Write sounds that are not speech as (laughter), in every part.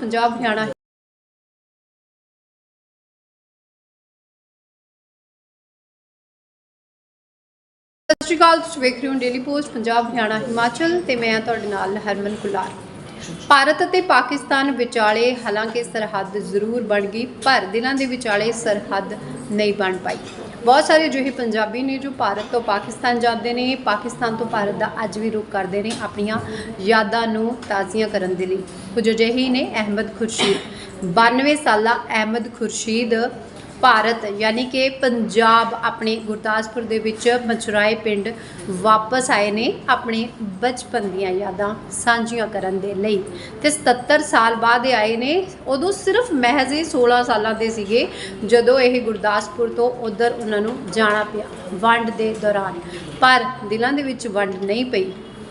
ਪੰਜਾਬ, ਹਰਿਆਣਾ। ਸਤਿ ਸ਼੍ਰੀ ਅਕਾਲ, ਤੁਸੀਂ ਵੇਖ ਰਹੇ ਹੋ ਡੇਲੀ ਪੋਸਟ ਪੰਜਾਬ, ਹਰਿਆਣਾ, ਹਿਮਾਚਲ ਤੇ ਮੈਂ ਤੁਹਾਡੇ ਨਾਲ ਹਰਮਨ ਕੁਲਾਰ। ਭਾਰਤ ਅਤੇ ਪਾਕਿਸਤਾਨ ਵਿਚਾਲੇ ਹਾਲਾਂਕਿ ਸਰਹੱਦ ਜ਼ਰੂਰ ਬਣ ਗਈ, ਪਰ ਦਿਲਾਂ ਦੇ ਵਿਚਾਲੇ ਸਰਹੱਦ ਨਹੀਂ ਬਣ ਪਾਈ। ਬਹੁਤ ਸਾਰੇ ਅਜਿਹੇ ਪੰਜਾਬੀ ਨੇ ਜੋ ਭਾਰਤ ਤੋਂ ਪਾਕਿਸਤਾਨ ਜਾਂਦੇ ਨੇ, ਪਾਕਿਸਤਾਨ ਤੋਂ ਭਾਰਤ ਦਾ ਅੱਜ ਵੀ ਰੁਖ ਕਰਦੇ ਨੇ ਆਪਣੀਆਂ ਯਾਦਾਂ ਨੂੰ ਤਾਜ਼ੀਆਂ ਕਰਨ ਦੇ ਲਈ। ਕੁਝ ਅਜਿਹੇ ਨੇ, ਅਹਿਮਦ ਖੁਰਸ਼ੀਦ। 92 ਸਾਲਾ ਅਹਿਮਦ ਖੁਰਸ਼ੀਦ ਭਾਰਤ, ਯਾਨੀ ਕਿ ਪੰਜਾਬ ਆਪਣੇ ਗੁਰਦਾਸਪੁਰ ਦੇ ਵਿੱਚ ਮਚਰਾਏ ਪਿੰਡ ਵਾਪਸ ਆਏ ਨੇ ਆਪਣੇ ਬਚਪਨ ਦੀਆਂ ਯਾਦਾਂ ਸਾਂਝੀਆਂ ਕਰਨ ਦੇ ਲਈ। ਤੇ 77 ਸਾਲ ਬਾਅਦ ਆਏ ਨੇ। ਉਦੋਂ ਸਿਰਫ ਮਹਿਜ਼ ਹੀ 16 ਸਾਲਾਂ ਦੇ ਸੀਗੇ ਜਦੋਂ ਇਹ ਗੁਰਦਾਸਪੁਰ ਤੋਂ ਉਧਰ ਉਹਨਾਂ ਨੂੰ ਜਾਣਾ ਪਿਆ ਵੰਡ ਦੇ ਦੌਰਾਨ। ਪਰ ਦਿਲਾਂ ਦੇ ਵਿੱਚ ਵੰਡ ਨਹੀਂ ਪਈ।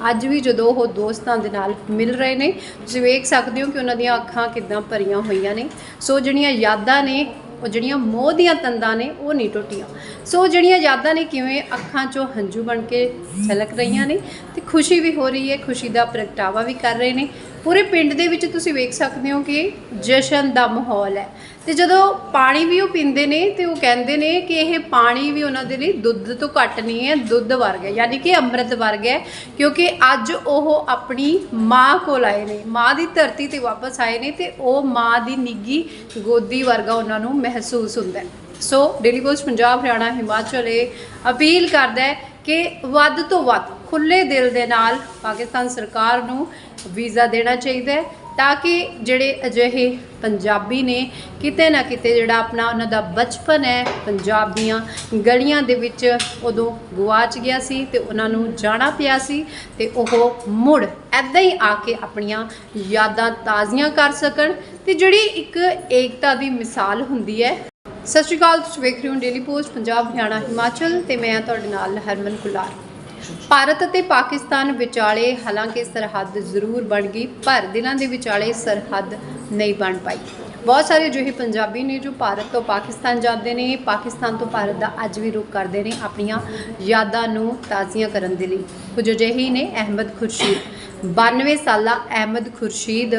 ਅੱਜ ਵੀ ਜਦੋਂ ਉਹ ਦੋਸਤਾਂ ਦੇ ਨਾਲ ਮਿਲ ਰਹੇ ਨੇ, ਤੁਸੀਂ ਵੇਖ ਸਕਦੇ ਹੋ ਕਿ ਉਹਨਾਂ ਦੀਆਂ ਅੱਖਾਂ ਕਿਦਾਂ ਭਰੀਆਂ ਹੋਈਆਂ ਨੇ। ਸੋ ਜਿਹੜੀਆਂ ਯਾਦਾਂ ਨੇ ਉਹ ਜਿਹੜੀਆਂ ਮੋਹ ਦੀਆਂ ਤੰਦਾਂ ਨੇ, ਉਹ ਨਹੀਂ ਟੁੱਟੀਆਂ। ਸੋ ਜਿਹੜੀਆਂ ਯਾਦਾਂ ਨੇ, ਕਿਵੇਂ ਅੱਖਾਂ 'ਚੋਂ ਹੰਝੂ ਬਣ ਕੇ ਛਲਕ ਰਹੀਆਂ ਨੇ, ਤੇ ਖੁਸ਼ੀ ਵੀ ਹੋ ਰਹੀ ਹੈ, ਖੁਸ਼ੀ ਦਾ ਪ੍ਰਗਟਾਵਾ ਵੀ ਕਰ ਰਹੇ ਨੇ। ਪੂਰੇ ਪਿੰਡ ਦੇ ਵਿੱਚ ਤੁਸੀਂ ਵੇਖ ਸਕਦੇ ਹੋ ਕਿ ਜਸ਼ਨ ਦਾ ਮਾਹੌਲ ਹੈ। ਤੇ ਜਦੋਂ ਪਾਣੀ ਵੀ ਉਹ ਪੀਂਦੇ ਨੇ ਤੇ ਉਹ ਕਹਿੰਦੇ ਨੇ ਕਿ ਇਹ ਪਾਣੀ ਵੀ ਉਹਨਾਂ ਦੇ ਲਈ ਦੁੱਧ ਤੋਂ ਘੱਟ ਨਹੀਂ ਹੈ ਦੁੱਧ ਵਰਗਾ ਹੈ, ਯਾਨੀ ਕਿ ਅੰਮ੍ਰਿਤ ਵਰਗਾ ਹੈ ਕਿਉਂਕਿ ਅੱਜ ਉਹ ਆਪਣੀ ਮਾਂ ਕੋਲ ਆਏ ਨੇ ਮਾਂ ਦੀ ਧਰਤੀ ਤੇ ਵਾਪਸ ਆਏ ਨੇ ਤੇ ਉਹ ਮਾਂ ਦੀ ਨਿੱਗੀ ਗੋਦੀ ਵਰਗਾ ਉਹਨਾਂ ਨੂੰ ਮਹਿਸੂਸ ਹੁੰਦਾ ਹੈ। So Daily Post Punjab Haryana Himachal ਇਹ ਅਪੀਲ ਕਰਦਾ ਹੈ ਕਿ ਵੱਧ ਤੋਂ ਵੱਧ ਖੁੱਲੇ ਦਿਲ ਦੇ ਨਾਲ ਪਾਕਿਸਤਾਨ ਸਰਕਾਰ ਨੂੰ ਵੀਜ਼ਾ ਦੇਣਾ ਚਾਹੀਦਾ ਹੈ। ਤਾਂ ਕਿ ਜਿਹੜੇ ਅਜਿਹੇ ਪੰਜਾਬੀ ਨੇ ਕਿਤੇ ਨਾ ਕਿਤੇ ਜਿਹੜਾ ਆਪਣਾ ਉਹਨਾਂ ਦਾ ਬਚਪਨ ਹੈ, ਪੰਜਾਬ ਦੀਆਂ ਗਲੀਆਂ ਦੇ ਵਿੱਚ ਉਦੋਂ ਗੁਆਚ ਗਿਆ ਸੀ ਤੇ ਉਹਨਾਂ ਨੂੰ ਜਾਣਾ ਪਿਆ ਸੀ ਤੇ ਉਹ ਮੁੜ ਐਦਾਂ ਹੀ ਆ ਕੇ ਆਪਣੀਆਂ ਯਾਦਾਂ ਤਾਜ਼ੀਆਂ ਕਰ ਸਕਣ ਤੇ ਜਿਹੜੀ ਇੱਕ ਏਕਤਾ ਦੀ ਮਿਸਾਲ ਹੁੰਦੀ ਹੈ। ਸਤਿ ਸ਼੍ਰੀ ਅਕਾਲ, ਤੁਸੀਂ ਵੇਖ ਰਹੇ ਹੋ ਡੇਲੀ ਪੋਸਟ, ਪੰਜਾਬ, ਹਰਿਆਣਾ, ਹਿਮਾਚਲ ਤੇ ਮੈਂ ਤੁਹਾਡੇ ਨਾਲ ਹਰਮਨ ਕੁਲਾਰ। ਭਾਰਤ ਅਤੇ ਪਾਕਿਸਤਾਨ ਵਿਚਾਲੇ ਹਾਲਾਂਕਿ ਸਰਹੱਦ ਜ਼ਰੂਰ ਬਣ ਗਈ, ਪਰ ਦਿਲਾਂ ਦੇ ਵਿਚਾਲੇ ਸਰਹੱਦ ਨਹੀਂ ਬਣ ਪਾਈ। ਬਹੁਤ ਸਾਰੇ ਅਜਿਹੇ ਪੰਜਾਬੀ ਨੇ ਜੋ ਭਾਰਤ ਤੋਂ ਪਾਕਿਸਤਾਨ ਜਾਂਦੇ ਨੇ, ਪਾਕਿਸਤਾਨ ਤੋਂ ਭਾਰਤ ਦਾ ਅੱਜ ਵੀ ਰੁਖ ਕਰਦੇ ਨੇ ਆਪਣੀਆਂ ਯਾਦਾਂ ਨੂੰ ਤਾਜ਼ੀਆਂ ਕਰਨ ਦੇ ਲਈ। ਕੁਝ ਅਜਿਹੇ ਨੇ, ਅਹਿਮਦ ਖੁਰਸ਼ੀਦ। 92 ਸਾਲਾ ਅਹਿਮਦ ਖੁਰਸ਼ੀਦ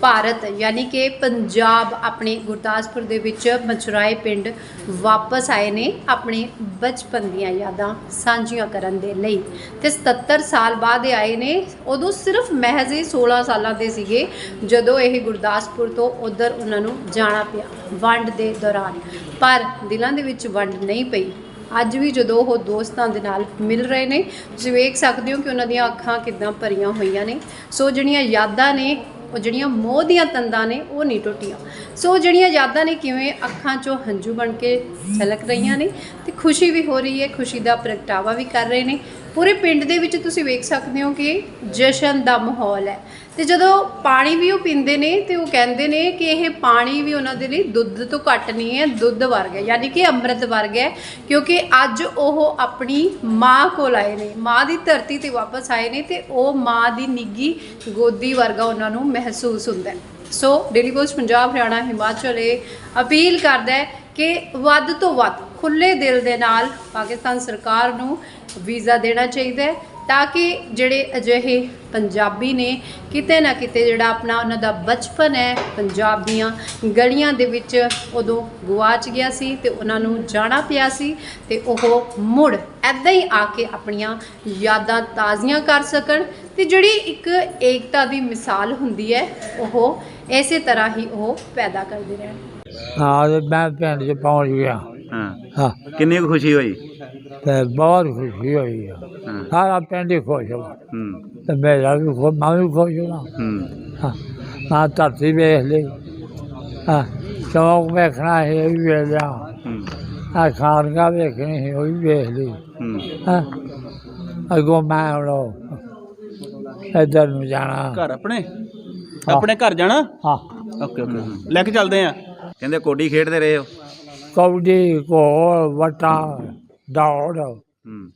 ਭਾਰਤ, ਯਾਨੀ ਕਿ ਪੰਜਾਬ ਆਪਣੇ ਗੁਰਦਾਸਪੁਰ ਦੇ ਵਿੱਚ ਮਚਰਾਏ ਪਿੰਡ ਵਾਪਸ ਆਏ ਨੇ ਆਪਣੇ ਬਚਪਨ ਦੀਆਂ ਯਾਦਾਂ ਸਾਂਝੀਆਂ ਕਰਨ ਦੇ ਲਈ। ਤੇ 77 ਸਾਲ ਬਾਅਦ ਆਏ ਨੇ। ਉਦੋਂ ਸਿਰਫ ਮਹਿਜ਼ ਹੀ 16 ਸਾਲਾਂ ਦੇ ਸੀਗੇ, ਜਦੋਂ ਇਹ ਗੁਰਦਾਸਪੁਰ ਤੋਂ ਉਧਰ ਉਹਨਾਂ ਨੂੰ ਜਾਣਾ ਪਿਆ ਵੰਡ ਦੇ ਦੌਰਾਨ। ਪਰ ਦਿਲਾਂ ਦੇ ਵਿੱਚ ਵੰਡ ਨਹੀਂ ਪਈ। ਅੱਜ ਵੀ ਜਦੋਂ ਉਹ ਦੋਸਤਾਂ ਦੇ ਨਾਲ ਮਿਲ ਰਹੇ ਨੇ, ਤੁਸੀਂ ਵੇਖ ਸਕਦੇ ਹੋ ਕਿ ਉਹਨਾਂ ਦੀਆਂ ਅੱਖਾਂ ਕਿਦਾਂ ਭਰੀਆਂ ਹੋਈਆਂ ਨੇ। ਸੋ ਜਿਹੜੀਆਂ ਯਾਦਾਂ ਨੇ ਉਹ ਜਿਹੜੀਆਂ ਮੋਹ ਦੀਆਂ ਤੰਦਾਂ ਨੇ, ਉਹ ਨਹੀਂ ਟੁੱਟੀਆਂ। ਸੋ ਜਿਹੜੀਆਂ ਯਾਦਾਂ ਨੇ, ਕਿਵੇਂ ਅੱਖਾਂ 'ਚੋਂ ਹੰਝੂ ਬਣ ਕੇ ਛਲਕ ਰਹੀਆਂ ਨੇ ਤੇ ਖੁਸ਼ੀ ਵੀ ਹੋ ਰਹੀ ਹੈ, ਖੁਸ਼ੀ ਦਾ ਪ੍ਰਗਟਾਵਾ ਵੀ ਕਰ ਰਹੇ ਨੇ। ਪੂਰੇ ਪਿੰਡ ਦੇ ਵਿੱਚ ਤੁਸੀਂ ਵੇਖ ਸਕਦੇ ਹੋ ਕਿ ਜਸ਼ਨ ਦਾ ਮਾਹੌਲ ਹੈ। ਤੇ ਜਦੋਂ ਪਾਣੀ ਵੀ ਉਹ ਪੀਂਦੇ ਨੇ ਤੇ ਉਹ ਕਹਿੰਦੇ ਨੇ ਕਿ ਇਹ ਪਾਣੀ ਵੀ ਉਹਨਾਂ ਦੇ ਲਈ ਦੁੱਧ ਤੋਂ ਘੱਟ ਨਹੀਂ ਹੈ, ਦੁੱਧ ਵਰਗਾ ਯਾਨੀ ਕਿ ਅੰਮ੍ਰਿਤ ਵਰਗਾ ਹੈ, ਕਿਉਂਕਿ ਅੱਜ ਉਹ ਆਪਣੀ ਮਾਂ ਕੋਲ ਆਏ ਨੇ, ਮਾਂ ਦੀ ਧਰਤੀ ਤੇ ਵਾਪਸ ਆਏ ਨੇ ਤੇ ਉਹ ਮਾਂ ਦੀ ਨਿੱਗੀ ਗੋਦੀ ਵਰਗਾ ਉਹਨਾਂ ਨੂੰ ਮਹਿਸੂਸ ਹੁੰਦਾ ਹੈ। So Daily Post Punjab, Haryana, Himachal ਇਹ ਅਪੀਲ ਕਰਦਾ ਹੈ ਕਿ ਵੱਧ ਤੋਂ ਵੱਧ ਖੁੱਲੇ ਦਿਲ ਦੇ ਨਾਲ ਪਾਕਿਸਤਾਨ ਸਰਕਾਰ ਨੂੰ ਵੀਜ਼ਾ ਦੇਣਾ ਚਾਹੀਦਾ ਹੈ ਤਾਂ ਕਿ ਜਿਹੜੇ ਅਜਿਹੇ ਪੰਜਾਬੀ ਨੇ ਕਿਤੇ ਨਾ ਕਿਤੇ ਜਿਹੜਾ ਆਪਣਾ ਉਹਨਾਂ ਦਾ ਬਚਪਨ ਹੈ, ਪੰਜਾਬ ਦੀਆਂ ਗਲੀਆਂ ਦੇ ਵਿੱਚ ਉਦੋਂ ਗੁਆਚ ਗਿਆ ਸੀ ਤੇ ਉਹਨਾਂ ਨੂੰ ਜਾਣਾ ਪਿਆ ਸੀ ਤੇ ਉਹ ਮੁੜ ਐਦਾਂ ਹੀ ਆ ਕੇ ਆਪਣੀਆਂ ਯਾਦਾਂ ਤਾਜ਼ੀਆਂ ਕਰ ਸਕਣ ਤੇ ਜਿਹੜੀ ਇੱਕ ਏਕਤਾ ਦੀ ਮਿਸਾਲ ਹੁੰਦੀ ਹੈ, ਉਹ ਇਸੇ ਤਰ੍ਹਾਂ ਹੀ ਉਹ ਪੈਦਾ ਕਰਦੇ ਰਹਿਣ। ਹਾਂ ਤੇ ਮੈਂ ਪਿੰਡ 'ਚ ਪਹੁੰਚ ਗਿਆ। ਹਾਂ। ਹਾਂ। ਕਿੰਨੀ ਕੁ ਖੁਸ਼ੀ ਹੋਈ? ਤੇ ਬਹੁਤ ਖੁਸ਼ੀ ਹੋਈ ਆ। ਹਾਂ। ਸਾਰਾ ਪਿੰਡ ਹੀ ਖੁਸ਼ ਹੋ ਹੂੰ। ਤੇ ਮੇਰਾ ਵੀ ਖੁਸ਼ ਮੈਂ ਵੀ ਖੁਸ਼ ਹਾਂ ਹੂੰ। ਹਾਂ। ਮੈਂ ਧਰਤੀ ਵੇਖ ਲਈ। ਹਾਂ। ਚੌਕ ਵੇਖਣਾ ਹੈ ਇਹ ਵੀ ਵੇਖ ਲਿਆ। ਹੂੰ। ਆ ਖਾਨਗਾ ਵੇਖਣੀ ਹੈ ਉਹ ਵੀ ਵੇਖ ਲਈ। ਹੂੰ। ਹਾਂ। ਅਗੋ ਮੈਂ ਹੁਣ ਇੱਧਰ ਨੂੰ ਜਾਣਾ। ਘਰ ਆਪਣੇ? ਆਪਣੇ ਘਰ ਜਾਣਾ? ਹਾਂ। Okay okay. ਲੈ ਕੇ ਚੱਲਦੇ ਆ। ਕਹਿੰਦੇ ਕੋਡੀ ਖੇਡਦੇ ਰਹੇ ਹੋ? ਕੌਡੀ ਘੋਲ ਵਟਾ ਦੌੜ। ਹੂੰ।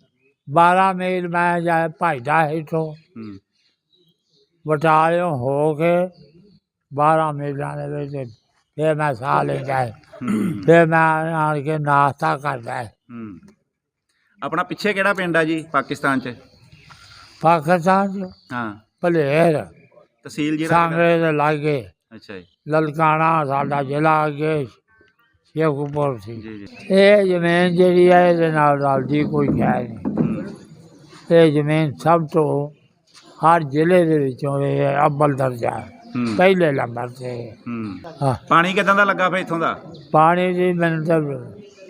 12 ਮੀਲ ਮੈਂ ਜਾ ਭਜਦਾ ਇੱਥੋਂ। ਹੂੰ। ਬਟਾਲਿਓਂ ਹੋ ਕੇ 12 ਮੀਲਾਂ ਦੇ ਵਿੱਚ ਫਿਰ ਮੈਂ ਸਾਹ ਲੈਂਦਾ ਹੂੰ, ਫਿਰ ਮੈਂ ਆਣ ਕੇ ਨਾਸ਼ਤਾ ਕਰਦਾ ਹੂੰ। ਆਪਣਾ ਪਿੱਛੇ ਕਿਹੜਾ ਪਿੰਡ ਆ ਜੀ ਪਾਕਿਸਤਾਨ ਚ? ਪਾਕਿਸਤਾਨ ਚ ਹਾਂ। ਭਲੇਰ ਤਹਿਸੀਲ ਜਿਹੜਾ ਸਾਂਗਰੇ ਦੇ ਲਾਗੇ। ਅੱਛਾ ਜੀ। ਲਲਕਾਣਾ ਸਾਡਾ ਜ਼ਿਲ੍ਹਾ ਅੱਗੇ ਸ਼ੇਖੂਪੁਰ ਸੀ। ਜੀ ਜੀ। ਇਹ ਜ਼ਮੀਨ ਜਿਹੜੀ ਹੈ ਇਹਦੇ ਨਾਲ ਰਲਦੀ ਕੋਈ ਹੈ ਨਹੀਂ। ਹੂੰ, ਇਹ ਜ਼ਮੀਨ ਸਭ ਤੋਂ ਹਰ ਜ਼ਿਲ੍ਹੇ ਦੇ ਵਿੱਚੋਂ ਇਹ ਅੱਵਲ ਦਰਜਾ ਹੈ। ਹੂੰ। ਪਹਿਲੇ ਨੰਬਰ ਤੇ ਹੂੰ। ਹਾਂ। ਪਾਣੀ ਕਿਦਾਂ ਦਾ ਲੱਗਾ ਫੇ ਇੱਥੋਂ ਦਾ? ਪਾਣੀ ਦੀ ਮੈਨੂੰ ਤਾਂ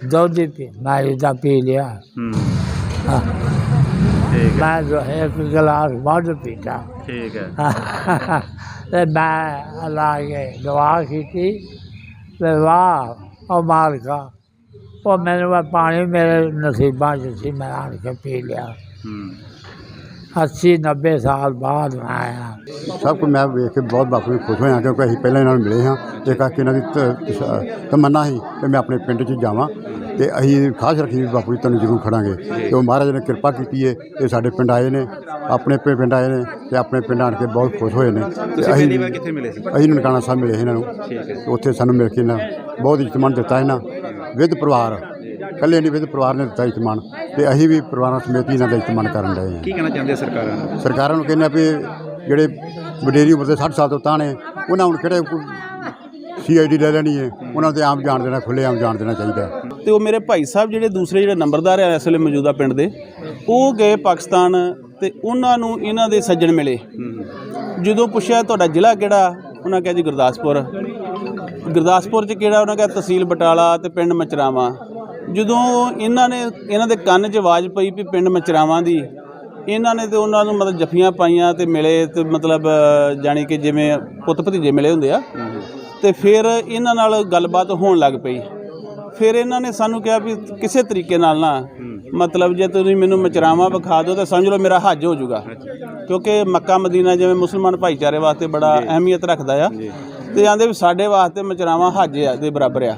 ਦੁੱਧ ਹੀ ਪੀ ਮੈਂ ਇਹਦਾ ਪੀ ਲਿਆ। ਹੂੰ। ਹਾਂ, ਠੀਕ ਹੈ। ਮੈਂ ਜੋ ਹੈ ਇੱਕ ਗਲਾਸ ਵੱਧ ਪੀਤਾ। ਠੀਕ ਹੈ। ਤੇ ਮੈਂ ਅੱਲਾ ਕੇ ਦੁਆ ਕੀਤੀ ਤੇ ਵਾਹ, ਉਹ ਮਾਲਕਾ ਉਹ ਮੈਨੂੰ ਪਾਣੀ ਮੇਰੇ ਨਸੀਬਾਂ 'ਚ ਸੀ, ਮੈਂ ਆਣ ਕੇ ਪੀ ਲਿਆ। 80 90 ਸਾਲ ਬਾਅਦ ਆਇਆ। ਸਭ ਕੁਝ ਮੈਂ ਵੇਖ ਕੇ ਬਹੁਤ ਬਾਪੂ ਨੂੰ ਖੁਸ਼ ਹੋਇਆ ਕਿਉਂਕਿ ਅਸੀਂ ਪਹਿਲਾਂ ਇਹਨਾਂ ਨੂੰ ਮਿਲੇ ਹਾਂ। ਤੇ ਕਰਕੇ ਇਹਨਾਂ ਦੀ ਤ- ਤ- ਤਮੰਨਾ ਸੀ ਕਿ ਮੈਂ ਆਪਣੇ ਪਿੰਡ 'ਚ ਜਾਵਾਂ ਤੇ ਅਸੀਂ ਖਾਸ ਰੱਖੀ ਵੀ ਬਾਪੂ ਜੀ ਤੁਹਾਨੂੰ ਜ਼ਰੂਰ ਖੜਾਂਗੇ। ਤੇ ਉਹ ਮਹਾਰਾਜ ਨੇ ਕਿਰਪਾ ਕੀਤੀ ਹੈ ਇਹ ਸਾਡੇ ਪਿੰਡ ਆਏ ਨੇ ਆਪਣੇ ਪਿੰ- ਪਿੰਡ ਆਏ ਨੇ ਤੇ ਆਪਣੇ ਪਿੰਡ ਆਣ ਕੇ ਬਹੁਤ ਖੁਸ਼ ਹੋਏ ਨੇ। ਤੇ ਤੁਸੀਂ ਪਹਿਲੀ ਵਾਰ ਕਿੱਥੇ ਮਿਲੇ ਸੀ? ਅਸੀਂ ਨਨਕਾਣਾ ਸਾਹਿਬ ਮਿਲੇ ਇਹਨਾਂ ਨੂੰ। ਤੇ ਉੱਥੇ ਸਾਨੂੰ ਮਿਲ ਕੇ ਨਾ ਬਹੁਤ ਇਤਮਾਨ ਦਿੱਤਾ ਇਹਨਾਂ ਵਿਦ ਪਰਿਵਾਰ। ਇਕੱਲੇ ਨਹੀਂ ਵਿਦ ਪਰਿਵਾਰ ਨੇ ਦਿੱਤਾ ਇਤਮਾਨ ਤੇ ਅਸੀਂ ਵੀ ਪਰਿਵਾਰਾਂ ਸਮੇਤ ਹੀ ਇਹਨਾਂ ਦਾ ਇਤਮਾਨ ਕਰਨ ਰਹੇ ਹਾਂ। ਕੀ ਕਹਿਣਾ ਚਾਹੁੰਦੇ ਸਰਕਾਰਾਂ ਨੂੰ? ਸਰਕਾਰਾਂ ਨੂੰ ਕਹਿੰਦੇ ਆ ਵੀ ਜਿਹੜੇ ਵਡੇਰੀ ਉਮਰ ਦੇ 60 ਸਾਲ ਤੋਂ ਤਾਂ ਨੇ ਉਹਨਾਂ ਹੁਣ ਕਿਹੜੇ ਸੀਆਈਡੀ ਲੈ ਲੈਣੀ ਹੈ? ਉਹਨਾਂ ਤੇ ਆਮ ਜਾਣ ਦੇਣਾ ਖੁੱਲੇ ਆਮ ਜਾਣ ਦੇਣਾ ਚਾਹੀਦਾ ਹੈ। ਤੇ ਉਹ ਮੇਰੇ ਭਾਈ ਸਾਹਿਬ ਜਿਹੜੇ ਦੂਸਰੇ ਜਿਹੜੇ ਨੰਬਰਦਾਰ ਆ ਇਸ ਵੇਲੇ ਮੌਜੂਦਾ ਪਿੰਡ ਦੇ ਉਹ ਗਏ ਪਾਕਿਸਤਾਨ ਤੇ ਉਹਨਾਂ ਨੂੰ ਇਹਨਾਂ ਦੇ ਸੱਜਣ ਮਿਲੇ। ਜਦੋਂ ਪੁੱਛਿਆ ਤੁਹਾਡਾ ਜ਼ਿਲ੍ਹਾ ਕਿਹੜਾ ਉਹਨਾਂ ਕਿਹਾ ਜੀ ਗੁਰਦਾਸਪੁਰ। ਗੁਰਦਾਸਪੁਰ ਚ ਕਿਹੜਾ? ਉਹਨਾਂ ਕਿਹਾ ਤਹਿਸੀਲ ਬਟਾਲਾ ਤੇ ਪਿੰਡ ਮਚਰਾਵਾਂ। ਜਦੋਂ ਇਹਨਾਂ ਨੇ ਇਹਨਾਂ ਦੇ ਕੰਨ 'ਚ ਆਵਾਜ਼ ਪਈ ਵੀ ਪਿੰਡ ਮਚਰਾਵਾਂ ਦੀ ਇਹਨਾਂ ਨੇ ਤੇ ਉਹਨਾਂ ਨੂੰ ਮਤਲਬ ਜੱਫੀਆਂ ਪਾਈਆਂ ਤੇ ਮਿਲੇ ਤੇ ਮਤਲਬ ਜਾਣੀ ਕਿ ਜਿਵੇਂ ਪੁੱਤ ਭਤੀਜੇ ਮਿਲੇ ਹੁੰਦੇ ਆ ਤੇ ਫਿਰ ਇਹਨਾਂ ਨਾਲ ਗੱਲਬਾਤ ਹੋਣ ਲੱਗ ਪਈ। ਫਿਰ ਇਹਨਾਂ ਨੇ ਸਾਨੂੰ ਕਿਹਾ ਵੀ ਕਿਸੇ ਤਰੀਕੇ ਨਾਲ ਨਾ ਮਤਲਬ ਜੇ ਤੁਸੀਂ ਮੈਨੂੰ ਮਚਰਾਵਾਂ ਵਿਖਾ ਦਿਓ ਤਾਂ ਸਮਝ ਲਓ ਮੇਰਾ ਹੱਜ ਹੋ ਜਾਊਗਾ। ਕਿਉਂਕਿ ਮੱਕਾ ਮਦੀਨਾ ਜਿਵੇਂ ਮੁਸਲਮਾਨ ਭਾਈਚਾਰੇ ਵਾਸਤੇ ਬੜਾ ਅਹਿਮੀਅਤ ਰੱਖਦਾ ਆ। ਤੇ ਆਂਦੇ ਵੀ ਸਾਡੇ ਵਾਸਤੇ ਮਚਰਾਵਾਂ ਹੱਜ ਆ ਦੇ ਬਰਾਬਰ ਆ।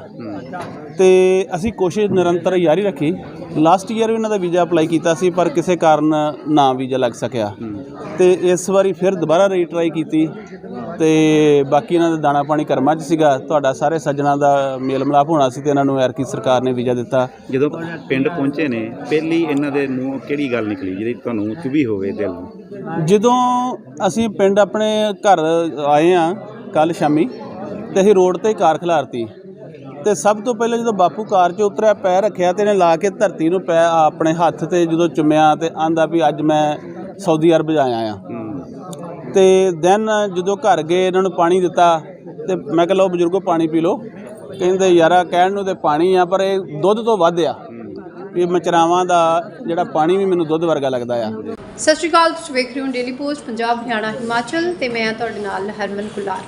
ਤੇ ਅਸੀਂ ਕੋਸ਼ਿਸ਼ ਨਿਰੰਤਰ ਜਾਰੀ ਰੱਖੀ। ਲਾਸਟ ਈਅਰ ਵੀ ਇਹਨਾਂ ਦਾ ਵੀਜ਼ਾ ਅਪਲਾਈ ਕੀਤਾ ਸੀ ਪਰ ਕਿਸੇ ਕਾਰਨ ਨਾ ਵੀਜ਼ਾ ਲੱਗ ਸਕਿਆ। ਤੇ ਇਸ ਵਾਰੀ ਫਿਰ ਦੁਬਾਰਾ ਰੀਟਰਾਈ ਕੀਤੀ। ਤੇ ਬਾਕੀ ਇਹਨਾਂ ਦਾ ਦਾਣਾ ਪਾਣੀ ਕਰਮਾਂ 'ਚ ਸੀਗਾ। ਤੁਹਾਡਾ ਸਾਰੇ ਸੱਜਣਾ ਦਾ ਮੇਲ ਮਿਲਾਪ ਹੋਣਾ ਸੀ ਤੇ ਇਹਨਾਂ ਨੂੰ ਐਰਕੀ ਸਰਕਾਰ ਨੇ ਵੀਜ਼ਾ ਦਿੱਤਾ। ਜਦੋਂ ਪਿੰਡ ਪਹੁੰਚੇ ਨੇ ਪਹਿਲੀ ਇਹਨਾਂ ਦੇ ਮੂੰਹ ਕਿਹੜੀ ਗੱਲ ਨਿਕਲੀ ਜਿਹੜੀ ਤੁਹਾਨੂੰ ਚੁਭੀ ਹੋਵੇ ਦਿਲ ਨੂੰ? ਜਦੋਂ ਅਸੀਂ ਪਿੰਡ ਆਪਣੇ ਘਰ ਆਏ ਆ ਕੱਲ ਸ਼ਾਮੀ ਤੇ ਅਸੀਂ ਰੋਡ ਤੇ ਕਾਰ ਖਿਲਾਰਤੀ। ਤੇ ਸਭ ਤੋਂ ਪਹਿਲਾਂ ਜਦੋਂ ਬਾਪੂ ਕਾਰ 'ਚ ਉਤਰਿਆ, ਪੈਰ ਰੱਖਿਆ ਤੇ ਇਹਨੇ ਲਾ ਕੇ ਧਰਤੀ ਨੂੰ ਪੈ ਆਪਣੇ ਹੱਥ ਤੇ ਜਦੋਂ ਚੁੰਮਿਆ ਤੇ ਆਂਦਾ ਵੀ ਅੱਜ ਮੈਂ ਸਾਊਦੀ ਅਰਬ ਜਾਇਆ ਆ ਹੂੰ ਤੇ ਦੈਨ ਜਦੋਂ ਘਰ ਗਏ, ਇਹਨਾਂ ਨੂੰ ਪਾਣੀ ਦਿੱਤਾ ਤੇ ਮੈਂ ਕਿਹਾ, ਲਓ ਬਜ਼ੁਰਗੋ, ਪਾਣੀ ਪੀ ਲਓ। ਕਹਿੰਦੇ, ਯਾਰਾ, ਕਹਿਣ ਨੂੰ ਤੇ ਪਾਣੀ ਆ, ਪਰ ਇਹ ਦੁੱਧ ਤੋਂ ਵੱਧ ਆ। ਇਹ ਮਚਰਾਵਾਂ ਦਾ ਜਿਹੜਾ ਪਾਣੀ ਵੀ ਮੈਨੂੰ ਦੁੱਧ ਵਰਗਾ ਲੱਗਦਾ ਆ। ਸਤਿ ਸ਼੍ਰੀ ਅਕਾਲ, ਤੁਸੀਂ ਵੇਖ ਰਹੇ ਹੋ ਡੇਲੀ ਪੋਸਟ, ਪੰਜਾਬ, ਹਰਿਆਣਾ, ਹਿਮਾਚਲ ਤੇ ਮੈਂ ਤੁਹਾਡੇ ਨਾਲ, ਹਰਮਨ ਕੁਲਾਰ।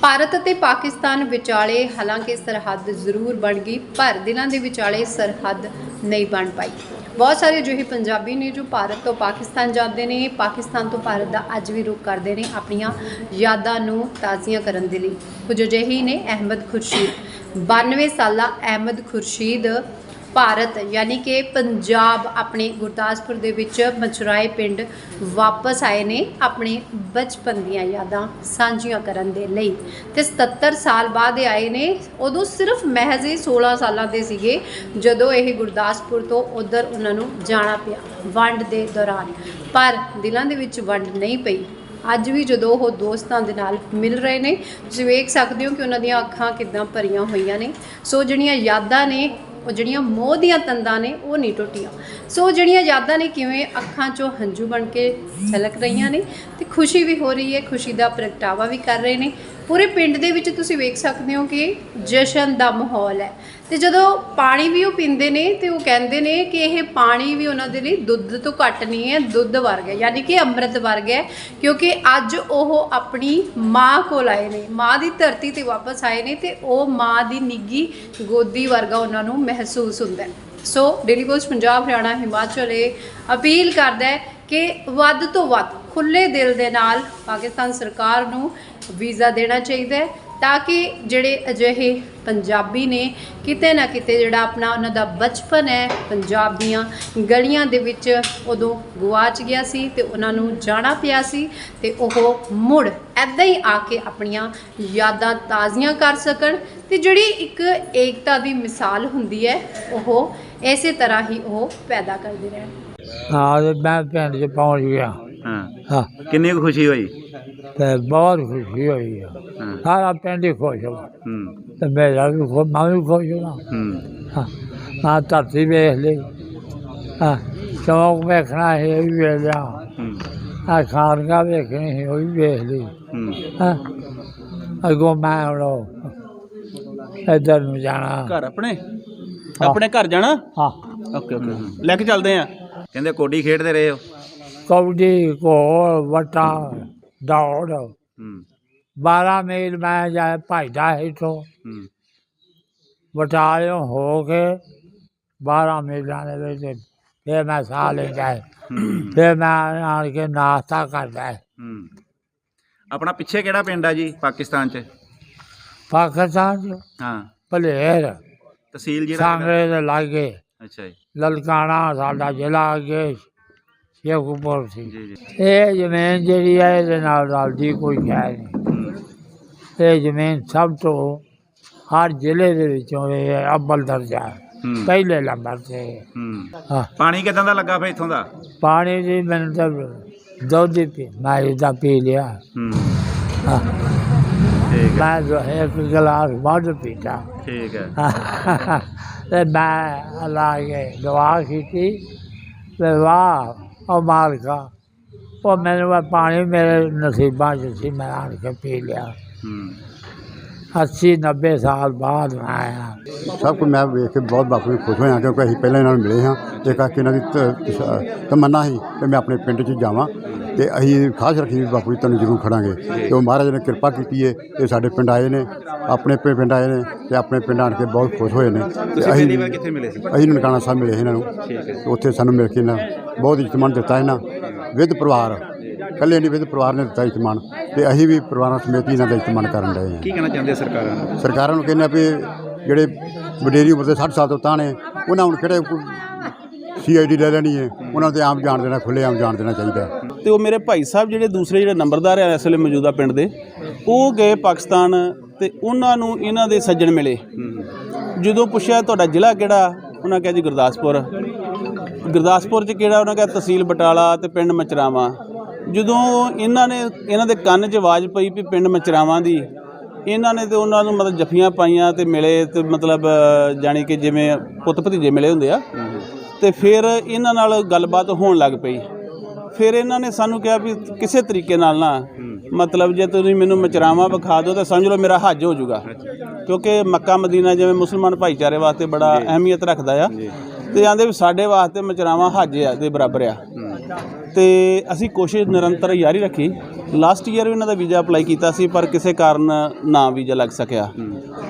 ਭਾਰਤ ਅਤੇ ਪਾਕਿਸਤਾਨ ਵਿਚਾਲੇ ਹਾਲਾਂਕਿ ਸਰਹੱਦ ਜ਼ਰੂਰ ਬਣ ਗਈ, ਪਰ ਦਿਲਾਂ ਦੇ ਵਿਚਾਲੇ ਸਰਹੱਦ ਨਹੀਂ ਬਣ ਪਾਈ। ਬਹੁਤ ਸਾਰੇ ਅਜਿਹੇ ਪੰਜਾਬੀ ਨੇ ਜੋ ਭਾਰਤ ਤੋਂ ਪਾਕਿਸਤਾਨ ਜਾਂਦੇ ਨੇ, ਪਾਕਿਸਤਾਨ ਤੋਂ ਭਾਰਤ ਦਾ ਅੱਜ ਵੀ ਰੁਖ ਕਰਦੇ ਨੇ ਆਪਣੀਆਂ ਯਾਦਾਂ ਨੂੰ ਤਾਜ਼ੀਆਂ ਕਰਨ ਦੇ ਲਈ। ਕੁਝ ਅਜਿਹੇ ਨੇ, ਅਹਿਮਦ ਖੁਰਸ਼ੀਦ। 92 ਸਾਲਾ ਅਹਿਮਦ ਖੁਰਸ਼ੀਦ ਭਾਰਤ, ਯਾਨੀ ਕਿ ਪੰਜਾਬ ਆਪਣੇ ਗੁਰਦਾਸਪੁਰ ਦੇ ਵਿੱਚ ਮਚਰਾਏ ਪਿੰਡ ਵਾਪਸ ਆਏ ਨੇ ਆਪਣੇ ਬਚਪਨ ਦੀਆਂ ਯਾਦਾਂ ਸਾਂਝੀਆਂ ਕਰਨ ਦੇ ਲਈ। ਤੇ 77 ਸਾਲ ਬਾਅਦ ਆਏ ਨੇ। ਉਦੋਂ ਸਿਰਫ ਮਹਿਜ਼ ਹੀ 16 ਸਾਲਾਂ ਦੇ ਸੀਗੇ ਜਦੋਂ ਇਹ ਗੁਰਦਾਸਪੁਰ ਤੋਂ ਉਧਰ ਉਹਨਾਂ ਨੂੰ ਜਾਣਾ ਪਿਆ ਵੰਡ ਦੇ ਦੌਰਾਨ। ਪਰ ਦਿਲਾਂ ਦੇ ਵਿੱਚ ਵੰਡ ਨਹੀਂ ਪਈ। ਅੱਜ ਵੀ ਜਦੋਂ ਉਹ ਦੋਸਤਾਂ ਦੇ ਨਾਲ ਮਿਲ ਰਹੇ ਨੇ, ਤੁਸੀਂ ਵੇਖ ਸਕਦੇ ਹੋ ਕਿ ਉਹਨਾਂ ਦੀਆਂ ਅੱਖਾਂ ਕਿਦਾਂ ਭਰੀਆਂ ਹੋਈਆਂ ਨੇ। ਸੋ ਜਿਹੜੀਆਂ ਯਾਦਾਂ ਨੇ ਉਹ ਜਿਹੜੀਆਂ ਮੋਹ ਦੀਆਂ ਤੰਦਾਂ ਨੇ, ਉਹ ਨਹੀਂ ਟੁੱਟੀਆਂ। ਸੋ ਜਿਹੜੀਆਂ ਯਾਦਾਂ ਨੇ, ਕਿਵੇਂ ਅੱਖਾਂ 'ਚੋਂ ਹੰਝੂ ਬਣ ਕੇ ਛਲਕ ਰਹੀਆਂ ਨੇ, ਤੇ ਖੁਸ਼ੀ ਵੀ ਹੋ ਰਹੀ ਹੈ, ਖੁਸ਼ੀ ਦਾ ਪ੍ਰਗਟਾਵਾ ਵੀ ਕਰ ਰਹੇ ਨੇ। ਪੂਰੇ ਪਿੰਡ ਦੇ ਵਿੱਚ ਤੁਸੀਂ ਵੇਖ ਸਕਦੇ ਹੋ ਕਿ ਜਸ਼ਨ ਦਾ ਮਾਹੌਲ ਹੈ। ਤੇ ਜਦੋਂ ਪਾਣੀ ਵੀ ਉਹ ਪੀਂਦੇ ਨੇ ਤੇ ਉਹ ਕਹਿੰਦੇ ਨੇ ਕਿ ਇਹ ਪਾਣੀ ਵੀ ਉਹਨਾਂ ਦੇ ਲਈ ਦੁੱਧ ਤੋਂ ਘੱਟ ਨਹੀਂ ਹੈ ਦੁੱਧ ਵਰਗਾ ਹੈ, ਯਾਨੀ ਕਿ ਅੰਮ੍ਰਿਤ ਵਰਗਾ ਹੈ ਕਿਉਂਕਿ ਅੱਜ ਉਹ ਆਪਣੀ ਮਾਂ ਕੋਲ ਆਏ ਨੇ ਮਾਂ ਦੀ ਧਰਤੀ ਤੇ ਵਾਪਸ ਆਏ ਨੇ ਤੇ ਉਹ ਮਾਂ ਦੀ ਨਿੱਗੀ ਗੋਦੀ ਵਰਗਾ ਉਹਨਾਂ ਨੂੰ ਮਹਿਸੂਸ ਹੁੰਦਾ so Daily Post Punjab Haryana Himachal ਇਹ ਅਪੀਲ ਕਰਦਾ ਹੈ ਕਿ ਵੱਧ ਤੋਂ ਵੱਧ ਖੁੱਲੇ ਦਿਲ ਦੇ ਨਾਲ ਪਾਕਿਸਤਾਨ ਸਰਕਾਰ ਨੂੰ ਵੀਜ਼ਾ ਦੇਣਾ ਚਾਹੀਦਾ ਹੈ ਤਾਂ ਕਿ ਜਿਹੜੇ ਅਜਿਹੇ ਪੰਜਾਬੀ ਨੇ ਕਿਤੇ ਨਾ ਕਿਤੇ ਜਿਹੜਾ ਆਪਣਾ ਉਹਨਾਂ ਦਾ ਬਚਪਨ ਹੈ, ਪੰਜਾਬ ਦੀਆਂ ਗਲੀਆਂ ਦੇ ਵਿੱਚ ਉਦੋਂ ਗਵਾਚ ਗਿਆ ਸੀ ਤੇ ਉਹਨਾਂ ਨੂੰ ਜਾਣਾ ਪਿਆ ਸੀ ਤੇ ਉਹ ਮੁੜ ਐਦਾਂ ਹੀ ਆ ਕੇ ਆਪਣੀਆਂ ਯਾਦਾਂ ਤਾਜ਼ੀਆਂ ਕਰ ਸਕਣ ਤੇ ਜਿਹੜੀ ਇੱਕ ਏਕਤਾ ਦੀ ਮਿਸਾਲ ਹੁੰਦੀ ਹੈ, ਉਹ ਇਸੇ ਤਰ੍ਹਾਂ ਹੀ ਉਹ ਪੈਦਾ ਕਰਦੇ ਰਹਿਣ। ਹਾਂ ਤੇ ਮੈਂ ਪਿੰਡ 'ਚ ਪਹੁੰਚ ਗਿਆ। ਹਾਂ। ਹਾਂ। ਕਿੰਨੀ ਕੁ ਖੁਸ਼ੀ ਹੋਈ? ਤੇ ਬਹੁਤ ਖੁਸ਼ੀ ਹੋਈ ਆ। ਹਾਂ। ਸਾਰਾ ਪਿੰਡ ਹੀ ਖੁਸ਼ ਹੋ ਹੂੰ। ਤੇ ਮੇਰਾ ਵੀ ਖੁਸ਼ ਮੈਂ ਵੀ ਖੁਸ਼ ਹਾਂ ਹੂੰ। ਹਾਂ। ਮੈਂ ਧਰਤੀ ਵੇਖ ਲਈ। ਹਾਂ। ਚੌਕ ਵੇਖਣਾ ਹੈ ਇਹ ਵੀ ਵੇਖ ਲਿਆ। ਹੂੰ। ਆ ਖਾਨਗਾ ਵੇਖਣੀ ਸੀ ਉਹ ਵੀ ਵੇਖ ਲਈ। ਹੂੰ। ਹਾਂ। ਅਗੋ ਮੈਂ ਹੁਣ ਇੱਧਰ ਨੂੰ ਜਾਣਾ। ਘਰ ਆਪਣੇ? ਆਪਣੇ ਘਰ ਜਾਣਾ? ਹਾਂ। Okay okay. ਲੈ ਕੇ ਚੱਲਦੇ ਆ। ਕਹਿੰਦੇ ਕੋਡੀ ਖੇਡਦੇ ਰਹੇ ਹੋ? ਕਬੱਡੀ ਘੋਲ ਵਟਾ ਦੌੜ। ਹੂੰ। 12 ਮੀਲ ਮੈਂ ਜਾ ਭਜਦਾ ਇੱਥੋਂ। ਹੂੰ। ਬਟਾਲਿਓਂ ਹੋ ਕੇ 12 ਮੀਲਾਂ ਦੇ ਵਿੱਚ ਫਿਰ ਮੈਂ ਸਾਹ ਲੈਂਦਾ ਫਿਰ ਮੈਂ ਆਣ ਕੇ ਨਾਸ਼ਤਾ ਕਰਦਾ ਹੂੰ। ਆਪਣਾ ਪਿੱਛੇ ਕਿਹੜਾ ਪਿੰਡ ਆ ਜੀ ਪਾਕਿਸਤਾਨ 'ਚ? ਪਾਕਿਸਤਾਨ ਚ ਹਾਂ। ਭਲੇਰ ਤਹਿਸੀਲ ਜਿਹੜਾ ਸਾਂਗਰੇ ਦੇ ਲਾਗੇ। ਅੱਛਾ ਜੀ। ਲਲਕਾਣਾ ਸਾਡਾ ਜ਼ਿਲ੍ਹਾ ਅੱਗੇ ਸ਼ੇਖੂਪੁਰ ਸੀ। ਜੀ ਜੀ। ਇਹ ਜ਼ਮੀਨ ਜਿਹੜੀ ਹੈ ਇਹਦੇ ਨਾਲ ਰਲਦੀ ਕੋਈ ਹੈ ਨਹੀਂ। ਇਹ ਜ਼ਮੀਨ ਸਭ ਤੋਂ ਹਰ ਜ਼ਿਲ੍ਹੇ ਦੇ ਵਿੱਚੋਂ ਇਹ ਅੱਵਲ ਦਰਜਾ ਹੈ। ਪਹਿਲੇ ਨੰਬਰ ਤੇ ਹੂੰ। ਪਾਣੀ ਕਿਦਾਂ ਦਾ ਲੱਗਾ ਫੇ ਇੱਥੋਂ ਦਾ? ਪਾਣੀ ਦੀ ਮੈਨੂੰ ਤਾਂ ਦੁੱਧ ਪੀ ਮੈਂ ਇਹਦਾ ਪੀ ਲਿਆ। ਹੂੰ। ਹਾਂ। ਠੀਕ ਹੈ। ਮੈਂ ਜੋ ਇੱਕ ਗਲਾਸ ਵੱਧ ਪੀਤਾ। ਠੀਕ ਹੈ। (laughs) ਤੇ ਮੈਂ ਅੱਲਾ ਕੇ ਦੁਆ ਕੀਤੀ ਤੇ ਵਾਹ ਉਹ ਮਾਲਕਾ ਉਹ ਮੈਨੂੰ ਇਹ ਪਾਣੀ ਮੇਰੇ ਨਸੀਬਾਂ 'ਚ ਸੀ ਮੈਂ ਆਣ ਕੇ ਪੀ ਲਿਆ। ਹੂੰ। 80 90 ਸਾਲ ਬਾਅਦ ਮੈਂ ਆਇਆ। ਸਭ ਕੁਝ ਮੈਂ ਵੇਖ ਕੇ ਬਹੁਤ ਬਾਪੂ ਖੁਸ਼ ਹੋਇਆ ਕਿਉਂਕਿ ਅਸੀਂ ਪਹਿਲਾਂ ਇਹਨਾਂ ਨੂੰ ਮਿਲੇ ਹਾਂ। ਤੇ ਕਰਕੇ ਇਹਨਾਂ ਦੀ ਤ- ਤਮੰਨਾ ਸੀ ਕਿ ਮੈਂ ਆਪਣੇ ਪਿੰਡ 'ਚ ਜਾਵਾਂ। ਤੇ ਅਸੀਂ ਖਾਸ ਰੱਖੀ ਵੀ ਬਾਪੂ ਜੀ ਤੁਹਾਨੂੰ ਜ਼ਰੂਰ ਖੜਾਂਗੇ। ਤੇ ਉਹ ਮਹਾਰਾਜ ਨੇ ਕਿਰਪਾ ਕੀਤੀ ਹੈ ਤੇ ਸਾਡੇ ਪਿੰਡ ਆਏ ਨੇ ਆਪਣੇ ਪਿੰ- ਪਿੰਡ ਆਏ ਨੇ ਤੇ ਆਪਣੇ ਪਿੰਡ ਆਣ ਕੇ ਬਹੁਤ ਖੁਸ਼ ਹੋਏ ਨੇ। ਤੇ ਤੁਸੀਂ ਪਹਿਲੀ ਅਸੀਂ ਵਾਰ ਕਿੱਥੇ ਮਿਲੇ ਸੀ? ਅਸੀਂ ਨਨਕਾਣਾ ਸਾਹਿਬ ਮਿਲੇ ਇਹਨਾਂ ਨੂੰ। ਤੇ ਉੱਥੇ ਸਾਨੂੰ ਮਿਲ ਕੇ ਇਹਨਾਂ ਬਹੁਤ ਇਤਮਾਨ ਦਿੱਤਾ ਇਹਨਾਂ। ਵਿਦ ਪਰਿਵਾਰ ਇਕੱਲੇ ਨਹੀਂ ਵਿਦ ਪਰਿਵਾਰ ਨੇ ਦਿੱਤਾ ਇਤਮਾਨ। ਤੇ ਅਸੀਂ ਵੀ ਪਰਿਵਾਰਾਂ ਸਮੇਤ ਹੀ ਇਹਨਾਂ ਦਾ ਇਤਮਾਨ ਕਰਨ ਰਹੇ ਹਾਂ। ਕੀ ਕਹਿਣਾ ਚਾਹੁੰਦੇ ਸਰਕਾਰਾਂ ਨੂੰ? ਸਰਕਾਰਾਂ ਨੂੰ ਕਹਿੰਦੇ ਆ ਵੀ ਜਿਹੜੇ ਵਡੇਰੀ ਉਮਰ ਦੇ 60 ਸਾਲ ਤੋਂ ਤਾਂ ਨੇ ਉਹਨਾਂ ਹੁਣ ਕਿਹੜੇ ਸੀਆਈਡੀ ਲੈ ਲੈਣੀ ਹੈ। ਉਹਨਾਂ ਤੇ ਆਮ ਜਾਣ ਦੇਣਾ ਖੁੱਲੇ ਆਮ ਜਾਣ ਦੇਣਾ ਚਾਹੀਦਾ ਹੈ। ਤੇ ਉਹ ਮੇਰੇ ਭਾਈ ਸਾਹਿਬ ਜਿਹੜੇ ਦੂਸਰੇ ਜਿਹੜੇ ਨੰਬਰਦਾਰ ਆ ਇਸ ਵੇਲੇ ਮੌਜੂਦਾ ਪਿੰਡ ਦੇ ਉਹ ਗਏ ਪਾਕਿਸਤਾਨ ਤੇ ਉਹਨਾਂ ਨੂੰ ਇਹਨਾਂ ਦੇ ਸੱਜਣ ਮਿਲੇ। ਜਦੋਂ ਪੁੱਛਿਆ ਤੁਹਾਡਾ ਜ਼ਿਲ੍ਹਾ ਕਿਹੜਾ? ਉਹਨਾਂ ਕਿਹਾ ਜੀ ਗੁਰਦਾਸਪੁਰ। ਗੁਰਦਾਸਪੁਰ ਚ ਕਿਹੜਾ? ਉਹਨਾਂ ਕਿਹਾ ਤਹਿਸੀਲ ਬਟਾਲਾ ਤੇ ਪਿੰਡ ਮਚਰਾਵਾਂ। ਜਦੋਂ ਇਹਨਾਂ ਨੇ ਇਹਨਾਂ ਦੇ ਕੰਨ 'ਚ ਆਵਾਜ਼ ਪਈ ਵੀ ਪਿੰਡ ਮਚਰਾਵਾਂ ਦੀ ਇਹਨਾਂ ਨੇ ਤੇ ਉਹਨਾਂ ਨੂੰ ਮਤਲਬ ਜੱਫੀਆਂ ਪਾਈਆਂ ਤੇ ਮਿਲੇ ਤੇ ਮਤਲਬ ਅ, ਜਾਣੀ ਕਿ ਜਿਵੇਂ ਪੁੱਤ ਭਤੀਜੇ ਮਿਲੇ ਹੁੰਦੇ ਆ। ਤੇ ਫਿਰ ਇਹਨਾਂ ਨਾਲ ਗੱਲਬਾਤ ਹੋਣ ਲੱਗ ਪਈ। ਫਿਰ ਇਹਨਾਂ ਨੇ ਸਾਨੂੰ ਕਿਹਾ ਵੀ ਕਿਸੇ ਤਰੀਕੇ ਨਾਲ ਨਾ ਮਤਲਬ ਜੇ ਤੁਸੀਂ ਮੈਨੂੰ ਮਚਰਾਵਾਂ ਵਿਖਾ ਦਿਓ ਤਾਂ ਸਮਝ ਲਓ ਮੇਰਾ ਹੱਜ ਹੋ ਜਾਊਗਾ। ਕਿਉਂਕਿ ਮੱਕਾ ਮਦੀਨਾ ਜਿਵੇਂ ਮੁਸਲਮਾਨ ਭਾਈਚਾਰੇ ਵਾਸਤੇ ਬੜਾ ਅਹਿਮੀਅਤ ਰੱਖਦਾ ਆ। ਤੇ ਆਂਦੇ ਵੀ ਸਾਡੇ ਵਾਸਤੇ ਮਚਰਾਵਾਂ ਹੱਜ ਆ ਦੇ ਬਰਾਬਰ ਆ। ਤੇ ਅਸੀਂ ਕੋਸ਼ਿਸ਼ ਨਿਰੰਤਰ ਜਾਰੀ ਰੱਖੀ। ਲਾਸਟ ਈਅਰ ਵੀ ਇਹਨਾਂ ਦਾ ਵੀਜ਼ਾ ਅਪਲਾਈ ਕੀਤਾ ਸੀ ਪਰ ਕਿਸੇ ਕਾਰਨ ਨਾ ਵੀਜ਼ਾ ਲੱਗ ਸਕਿਆ।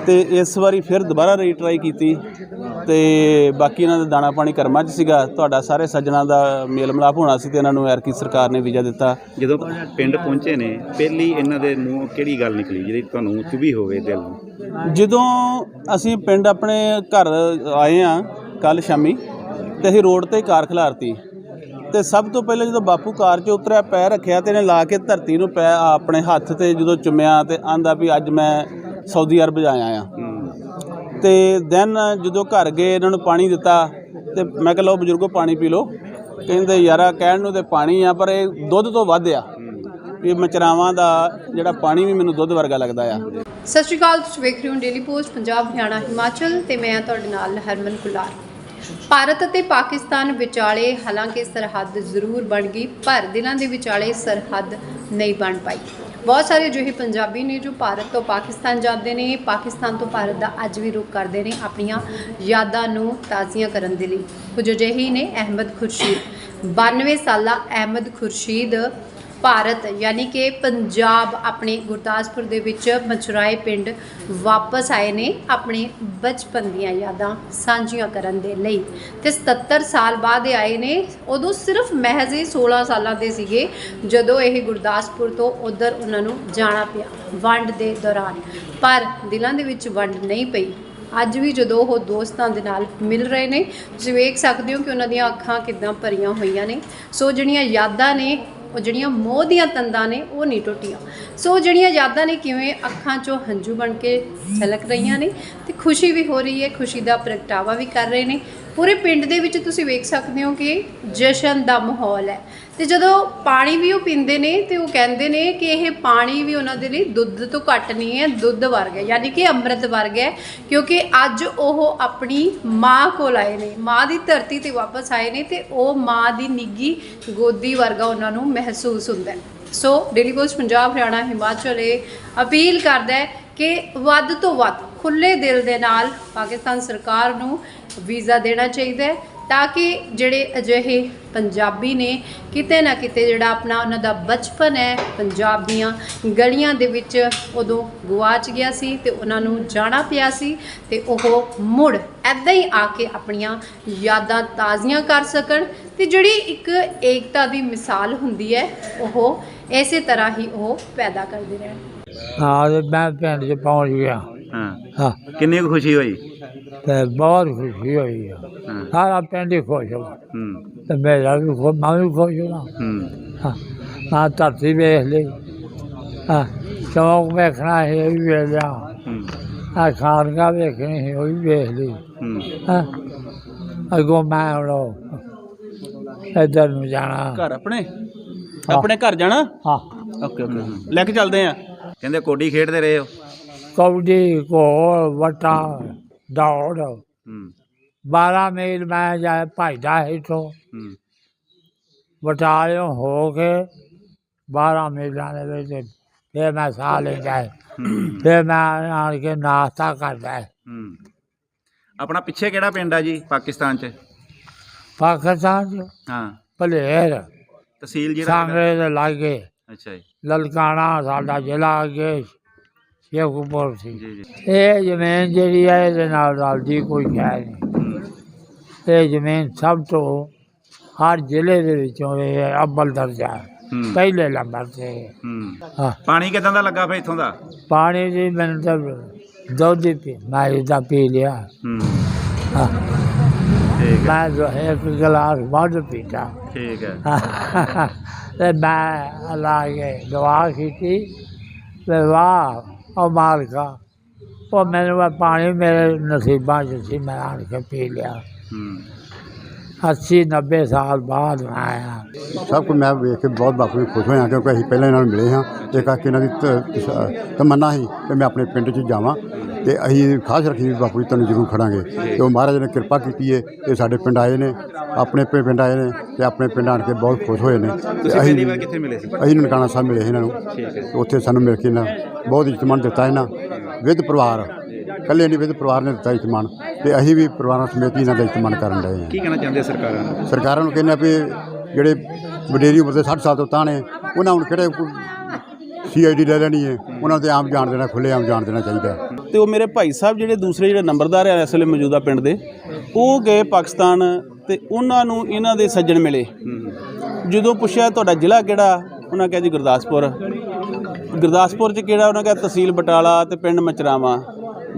ਤੇ ਇਸ ਵਾਰੀ ਫਿਰ ਦੁਬਾਰਾ ਰੀਟਰਾਈ ਕੀਤੀ ਤੇ ਬਾਕੀ ਇਹਨਾਂ ਦਾ ਦਾਣਾ ਪਾਣੀ ਕਰਮਾਂ 'ਚ ਸੀਗਾ। ਤੁਹਾਡਾ ਸਾਰੇ ਸੱਜਣਾ ਦਾ ਮੇਲ ਮਿਲਾਪ ਹੋਣਾ ਸੀ ਤੇ ਇਹਨਾਂ ਨੂੰ ਐਰਕੀ ਸਰਕਾਰ ਨੇ ਵੀਜ਼ਾ ਦਿੱਤਾ। ਜਦੋਂ ਪਿੰਡ ਪਹੁੰਚੇ ਨੇ ਪਹਿਲੀ ਇਹਨਾਂ ਦੇ ਮੂੰਹ ਕਿਹੜੀ ਗੱਲ ਨਿਕਲੀ ਜਿਹੜੀ ਤੁਹਾਨੂੰ ਚੁਭੀ ਹੋਵੇ ਦਿਲ ਨੂੰ? ਜਦੋਂ ਅਸੀਂ ਪਿੰਡ ਆਪਣੇ ਘਰ ਆਏ ਆ ਕੱਲ ਸ਼ਾਮੀ ਤੇ ਅਸੀਂ ਰੋਡ ਤੇ ਕਾਰ ਖਿਲਾਰਤੀ। ਤੇ ਸਭ ਤੋਂ ਪਹਿਲਾਂ ਜਦੋਂ ਬਾਪੂ ਕਾਰ 'ਚ ਉਤਰਿਆ, ਪੈਰ ਰੱਖਿਆ ਤੇ ਇਹਨੇ ਲਾ ਕੇ ਧਰਤੀ ਨੂੰ ਪੈ, ਆਪਣੇ ਹੱਥ ਤੇ ਜਦੋਂ ਚੁੰਮਿਆ ਤੇ ਆਂਦਾ ਵੀ ਅੱਜ ਮੈਂ ਸਾਊਦੀ ਅਰਬ ਜਾਇਆ ਆ ਹੂੰ ਤੇ ਦੈਨ ਜਦੋਂ ਘਰ ਗਏ, ਇਹਨਾਂ ਨੂੰ ਪਾਣੀ ਦਿੱਤਾ ਤੇ ਮੈਂ ਕਿਹਾ, ਲਓ ਬਜ਼ੁਰਗੋ, ਪਾਣੀ ਪੀ ਲਓ। ਕਹਿੰਦੇ, ਯਾਰਾ ਕਹਿਣ ਨੂੰ ਤੇ ਪਾਣੀ ਆ, ਪਰ ਇਹ ਦੁੱਧ ਤੋਂ ਵੱਧ ਆ। ਇਹ ਮਚਰਾਵਾਂ ਦਾ ਜਿਹੜਾ ਪਾਣੀ ਵੀ ਮੈਨੂੰ ਦੁੱਧ ਵਰਗਾ ਲੱਗਦਾ ਆ। ਸਤਿ ਸ਼੍ਰੀ ਅਕਾਲ, ਤੁਸੀਂ ਵੇਖ ਰਹੇ ਹੋ ਡੇਲੀ ਪੋਸਟ, ਪੰਜਾਬ, ਹਰਿਆਣਾ, ਹਿਮਾਚਲ ਤੇ ਮੈਂ ਤੁਹਾਡੇ ਨਾਲ ਹਰਮਨ ਕੁਲਾਰ। ਭਾਰਤ ਅਤੇ ਪਾਕਿਸਤਾਨ ਵਿਚਾਲੇ ਹਾਲਾਂਕਿ ਸਰਹੱਦ ਜ਼ਰੂਰ ਬਣ ਗਈ, ਪਰ ਦਿਲਾਂ ਦੇ ਵਿਚਾਲੇ ਸਰਹੱਦ ਨਹੀਂ ਬਣ ਪਾਈ। ਬਹੁਤ ਸਾਰੇ ਅਜਿਹੇ ਪੰਜਾਬੀ ਨੇ ਜੋ ਭਾਰਤ ਤੋਂ ਪਾਕਿਸਤਾਨ ਜਾਂਦੇ ਨੇ, ਪਾਕਿਸਤਾਨ ਤੋਂ ਭਾਰਤ ਦਾ ਅੱਜ ਵੀ ਰੁਖ ਕਰਦੇ ਨੇ ਆਪਣੀਆਂ ਯਾਦਾਂ ਨੂੰ ਤਾਜ਼ੀਆਂ ਕਰਨ ਦੇ ਲਈ। ਕੁਝ ਅਜਿਹੇ ਨੇ, ਅਹਿਮਦ ਖੁਰਸ਼ੀਦ। 92 ਸਾਲਾ ਅਹਿਮਦ ਖੁਰਸ਼ੀਦ ਭਾਰਤ, ਯਾਨੀ ਕਿ ਪੰਜਾਬ ਆਪਣੇ ਗੁਰਦਾਸਪੁਰ ਦੇ ਵਿੱਚ ਮਛਰਾਏ ਪਿੰਡ ਵਾਪਸ ਆਏ ਨੇ ਆਪਣੇ ਬਚਪਨ ਦੀਆਂ ਯਾਦਾਂ ਸਾਂਝੀਆਂ ਕਰਨ ਦੇ ਲਈ। ਤੇ 77 ਸਾਲ ਬਾਅਦ ਆਏ ਨੇ। ਉਦੋਂ ਸਿਰਫ ਮਹਿਜ਼ ਹੀ 16 ਸਾਲਾਂ ਦੇ ਸੀਗੇ ਜਦੋਂ ਇਹ ਗੁਰਦਾਸਪੁਰ ਤੋਂ ਉਧਰ ਉਹਨਾਂ ਨੂੰ ਜਾਣਾ ਪਿਆ ਵੰਡ ਦੇ ਦੌਰਾਨ। ਪਰ ਦਿਲਾਂ ਦੇ ਵਿੱਚ ਵੰਡ ਨਹੀਂ ਪਈ। ਅੱਜ ਵੀ ਜਦੋਂ ਉਹ ਦੋਸਤਾਂ ਦੇ ਨਾਲ ਮਿਲ ਰਹੇ ਨੇ, ਤੁਸੀਂ ਵੇਖ ਸਕਦੇ ਹੋ ਕਿ ਉਹਨਾਂ ਦੀਆਂ ਅੱਖਾਂ ਕਿਦਾਂ ਭਰੀਆਂ ਹੋਈਆਂ ਨੇ। ਸੋ ਜਿਹੜੀਆਂ ਯਾਦਾਂ ਨੇ ਉਹ ਜਿਹੜੀਆਂ ਮੋਹ ਦੀਆਂ ਤੰਦਾਂ ਨੇ, ਉਹ ਨਹੀਂ ਟੁੱਟੀਆਂ। ਸੋ ਜਿਹੜੀਆਂ ਯਾਦਾਂ ਨੇ, ਕਿਵੇਂ ਅੱਖਾਂ 'ਚੋਂ ਹੰਝੂ ਬਣ ਕੇ ਛਲਕ ਰਹੀਆਂ ਨੇ, ਤੇ ਖੁਸ਼ੀ ਵੀ ਹੋ ਰਹੀ ਹੈ, ਖੁਸ਼ੀ ਦਾ ਪ੍ਰਗਟਾਵਾ ਵੀ ਕਰ ਰਹੇ ਨੇ। ਪੂਰੇ ਪਿੰਡ ਦੇ ਵਿੱਚ ਤੁਸੀਂ ਵੇਖ ਸਕਦੇ ਹੋ ਕਿ ਜਸ਼ਨ ਦਾ ਮਾਹੌਲ ਹੈ। ਤੇ ਜਦੋਂ ਪਾਣੀ ਵੀ ਉਹ ਪੀਂਦੇ ਨੇ ਤੇ ਉਹ ਕਹਿੰਦੇ ਨੇ ਕਿ ਇਹ ਪਾਣੀ ਵੀ ਉਹਨਾਂ ਦੇ ਲਈ ਦੁੱਧ ਤੋਂ ਘੱਟ ਨਹੀਂ ਹੈ, ਦੁੱਧ ਵਰਗਾ ਯਾਨੀ ਕਿ ਅੰਮ੍ਰਿਤ ਵਰਗਾ ਹੈ, ਕਿਉਂਕਿ ਅੱਜ ਉਹ ਆਪਣੀ ਮਾਂ ਕੋਲ ਆਏ ਨੇ, ਮਾਂ ਦੀ ਧਰਤੀ ਤੇ ਵਾਪਸ ਆਏ ਨੇ ਤੇ ਉਹ ਮਾਂ ਦੀ ਨਿੱਗੀ ਗੋਦੀ ਵਰਗਾ ਉਹਨਾਂ ਨੂੰ ਮਹਿਸੂਸ ਹੁੰਦਾ ਹੈ। So Daily Post Punjab, Haryana, Himachal ਇਹ ਅਪੀਲ ਕਰਦਾ ਹੈ ਕਿ ਵੱਧ ਤੋਂ ਵੱਧ ਖੁੱਲੇ ਦਿਲ ਦੇ ਨਾਲ ਪਾਕਿਸਤਾਨ ਸਰਕਾਰ ਨੂੰ ਵੀਜ਼ਾ ਦੇਣਾ ਚਾਹੀਦਾ ਹੈ। ਤਾਂ ਕਿ ਜਿਹੜੇ ਅਜਿਹੇ ਪੰਜਾਬੀ ਨੇ ਕਿਤੇ ਨਾ ਕਿਤੇ ਜਿਹੜਾ ਆਪਣਾ ਉਹਨਾਂ ਦਾ ਬਚਪਨ ਹੈ ਪੰਜਾਬ ਦੀਆਂ ਗਲੀਆਂ ਦੇ ਵਿੱਚ ਉਦੋਂ ਗਵਾਚ ਗਿਆ ਸੀ ਤੇ ਉਹਨਾਂ ਨੂੰ ਜਾਣਾ ਪਿਆ ਸੀ ਤੇ ਉਹ ਮੁੜ ਐਦਾਂ ਹੀ ਆ ਕੇ ਆਪਣੀਆਂ ਯਾਦਾਂ ਤਾਜ਼ੀਆਂ ਕਰ ਸਕਣ ਤੇ ਜਿਹੜੀ ਇੱਕ ਏਕਤਾ ਦੀ ਮਿਸਾਲ ਹੁੰਦੀ ਹੈ ਉਹ ਇਸੇ ਤਰ੍ਹਾਂ ਹੀ ਉਹ ਪੈਦਾ ਕਰਦੇ ਰਹਿਣ। ਹਾਂ ਮੈਂ ਪਿੰਡ 'ਚ ਪਹੁੰਚ ਗਿਆ। ਹਾਂ। ਹਾਂ। ਕਿੰਨੀ ਕੁ ਖੁਸ਼ੀ ਹੋਈ? ਤੇ ਬਹੁਤ ਖੁਸ਼ੀ ਹੋਈ ਆ। ਹਾਂ। ਸਾਰਾ ਪਿੰਡ ਹੀ ਖੁਸ਼ ਹੋ ਹੂੰ। ਤੇ ਮੇਰਾ ਵੀ ਖੁਸ਼ ਮੈਂ ਵੀ ਖੁਸ਼ ਹਾਂ ਹੂੰ। ਹਾਂ ਮੈਂ ਧਰਤੀ ਵੇਖ ਲਈ। ਹਾਂ ਚੌਕ ਵੇਖਣਾ ਹੈ ਇਹ ਵੀ ਵੇਖ ਲਿਆ। ਹੂੰ। ਆ ਖਾਨਗਾ ਵੇਖਣੀ ਸੀ ਉਹ ਵੀ ਵੇਖ ਲਈ। ਹੂੰ। ਹਾਂ ਅਗੋ ਮੈਂ ਹੁਣ ਇੱਧਰ ਨੂੰ ਜਾਣਾ। ਘਰ ਆਪਣੇ? ਆਪਣੇ ਘਰ ਜਾਣਾ? ਹਾਂ। Okay okay. ਲੈ ਕੇ ਚੱਲਦੇ ਆ। ਕਹਿੰਦੇ ਕੋਡੀ ਖੇਡਦੇ ਰਹੇ ਹੋ। ਕਬੱਡੀ ਘੋਲ ਵਟਾ। ਦੌੜ। ਹੂੰ। 12 ਮੀਲ ਮੈਂ ਜਾ ਭਜਦਾ ਇੱਥੋਂ। ਹੂੰ। ਬਟਾਲਿਓਂ ਹੋ ਕੇ 12 ਮੀਲਾਂ ਦੇ ਵਿੱਚ ਫਿਰ ਮੈਂ ਸਾਹ ਲੈਂਦਾ ਹੈ। ਫਿਰ ਮੈਂ ਆਣ ਕੇ ਨਾਸ਼ਤਾ ਕਰਦਾ ਹੈ। ਹੂੰ। ਆਪਣਾ ਪਿੱਛੇ ਕਿਹੜਾ ਪਿੰਡ ਆ ਜੀ ਪਾਕਿਸਤਾਨ 'ਚ? ਪਾਕਿਸਤਾਨ ਚ ਹਾਂ। ਭਲੇਰ ਤਹਿਸੀਲ ਜਿਹੜਾ ਸਾਂਗਰੇ ਦੇ ਲਾਗੇ। ਅੱਛਾ ਜੀ। ਲਲਕਾਣਾ ਸਾਡਾ ਜ਼ਿਲ੍ਹਾ ਅੱਗੇ। ਸ਼ੇਖੂਪੁਰ ਸੀ। ਜੀ ਜੀ। ਇਹ ਜ਼ਮੀਨ ਜਿਹੜੀ ਹੈ ਇਹਦੇ ਨਾਲ ਰਲਦੀ ਕੋਈ ਖੈਰ ਨਹੀਂ। ਹੂੰ। ਇਹ ਜ਼ਮੀਨ ਸਭ ਤੋਂ ਹਰ ਜ਼ਿਲ੍ਹੇ ਦੇ ਵਿੱਚੋਂ ਇਹ ਅੱਵਲ ਦਰਜਾ। ਹੈ। ਹੂੰ ਪਹਿਲੇ ਨੰਬਰ ਤੇ। ਹੂੰ। ਹਾਂ। ਪਾਣੀ ਕਿਦਾਂ ਦਾ ਲੱਗਾ ਫੇ ਇੱਥੋਂ ਦਾ? ਪਾਣੀ ਦੀ ਮੈਨੂੰ ਤਾਂ ਦੁੱਧ ਹੀ ਪੀ ਮੈਂ ਇਹਦਾ ਪੀ ਲਿਆ। ਹੂੰ। ਹਾਂ। ਹੈ। ਮੈਂ ਜੋ ਹੈ ਇੱਕ ਗਲਾਸ ਵੱਧ ਪੀਤਾ। ਠੀਕ ਹੈ। ਤੇ ਮੈਂ ਅੱਲਾ ਕੇ ਦੁਆ ਕੀਤੀ। ਤੇ ਵਾਹ ਉਹ ਮਾਲਕਾ, ਉਹ ਮੈਨੂੰ ਇਹ ਪਾਣੀ ਮੇਰੇ ਨਸੀਬਾਂ 'ਚ ਸੀ, ਮੈਂ ਆਣ ਕੇ ਪੀ ਲਿਆ। ਹੂੰ। 80 90 ਸਾਲ ਬਾਅਦ ਆਇਆ। ਸਭ ਕੁਝ ਮੈਂ ਵੇਖ ਕੇ ਬਹੁਤ ਬਾਪੂ ਜੀ ਖੁਸ਼ ਹੋਇਆ ਕਿਉਂਕਿ ਅਸੀਂ ਪਹਿਲਾਂ ਇਹਨਾਂ ਨੂੰ ਮਿਲੇ ਹਾਂ। ਤੇ ਕਰਕੇ ਇਹਨਾਂ ਦੀ ਤ- ਤਸ- ਤਮੰਨਾ ਸੀ ਕਿ ਮੈਂ ਆਪਣੇ ਪਿੰਡ 'ਚ ਜਾਵਾਂ। ਤੇ ਅਸੀਂ ਖਾਸ ਰੱਖੀ ਵੀ ਬਾਪੂ ਜੀ ਤੁਹਾਨੂੰ ਜ਼ਰੂਰ ਖੜਾਂਗੇ। ਤੇ ਉਹ ਮਹਾਰਾਜ ਨੇ ਕਿਰਪਾ ਕੀਤੀ ਹੈ ਇਹ ਸਾਡੇ ਪਿੰਡ ਆਏ ਨੇ ਆਪਣੇ ਪਿੰ- ਪਿੰਡ ਆਏ ਨੇ ਤੇ ਆਪਣੇ ਪਿੰਡ ਆਣ ਕੇ ਬਹੁਤ ਖੁਸ਼ ਹੋਏ ਨੇ। ਤੇ ਤੁਸੀਂ ਅਸੀਂ ਪਹਿਲੀ ਵਾਰ ਕਿੱਥੇ ਮਿਲੇ ਸੀ? ਅਸੀਂ ਨਨਕਾਣਾ ਸਾਹਿਬ ਮਿਲੇ ਇਹਨਾਂ ਨੂੰ। ਠੀਕ ਹੈ। ਤੇ ਉੱਥੇ ਸਾਨੂੰ ਮਿਲ ਕੇ ਨਾ ਬਹੁਤ ਇਤਮਾਨ ਦਿੱਤਾ ਇਹਨਾਂ ਵਿਦ ਪਰਿਵਾਰ। ਇਕੱਲੇ ਨਹੀਂ ਵਿਦ ਪਰਿਵਾਰ ਨੇ ਦਿੱਤਾ ਇਤਮਾਨ ਤੇ ਅਸੀਂ ਵੀ ਪਰਿਵਾਰਾਂ ਸਮੇਤ ਇਹਨਾਂ ਦਾ ਇਤਮਾਨ ਕਰਨ ਰਹੇ ਹਾਂ। ਕੀ ਕਹਿਣਾ ਚਾਹੁੰਦੇ ਸਰਕਾਰਾਂ ਨੂੰ? ਸਰਕਾਰਾਂ ਨੂੰ ਕਹਿੰਦੇ ਆ ਵੀ ਜਿਹੜੇ ਵਡੇਰੀ ਉਮਰ ਦੇ 60 ਸਾਲ ਤੋਂ ਤਾਂ ਨੇ ਉਹਨਾਂ ਹੁਣ ਕਿਹੜੇ ਸੀਆਈਡੀ ਲੈ ਲੈਣੀ ਹੈ? ਉਹਨਾਂ ਤੇ ਆਮ ਜਾਣ ਦੇਣਾ ਖੁੱਲੇ ਆਮ ਜਾਣ ਦੇਣਾ ਚਾਹੀਦਾ। ਤੇ ਉਹ ਮੇਰੇ ਭਾਈ ਸਾਹਿਬ ਜਿਹੜੇ ਦੂਸਰੇ ਜਿਹੜੇ ਨੰਬਰਦਾਰ ਆ ਇਸ ਵੇਲੇ ਮੌਜੂਦਾ ਪਿੰਡ ਦੇ ਉਹ ਗਏ ਪਾਕਿਸਤਾਨ ਤੇ ਉਹਨਾਂ ਨੂੰ ਇਹਨਾਂ ਦੇ ਸੱਜਣ ਮਿਲੇ। ਜਦੋਂ ਪੁੱਛਿਆ ਤੁਹਾਡਾ ਜ਼ਿਲ੍ਹਾ ਕਿਹੜਾ ਉਹਨਾਂ ਕਿਹਾ ਜੀ ਗੁਰਦਾਸਪੁਰ। ਗੁਰਦਾਸਪੁਰ ਚ ਕਿਹੜਾ? ਉਹਨਾਂ ਕਿਹਾ ਤਹਿਸੀਲ ਬਟਾਲਾ ਤੇ ਪਿੰਡ ਮਚਰਾਵਾਂ।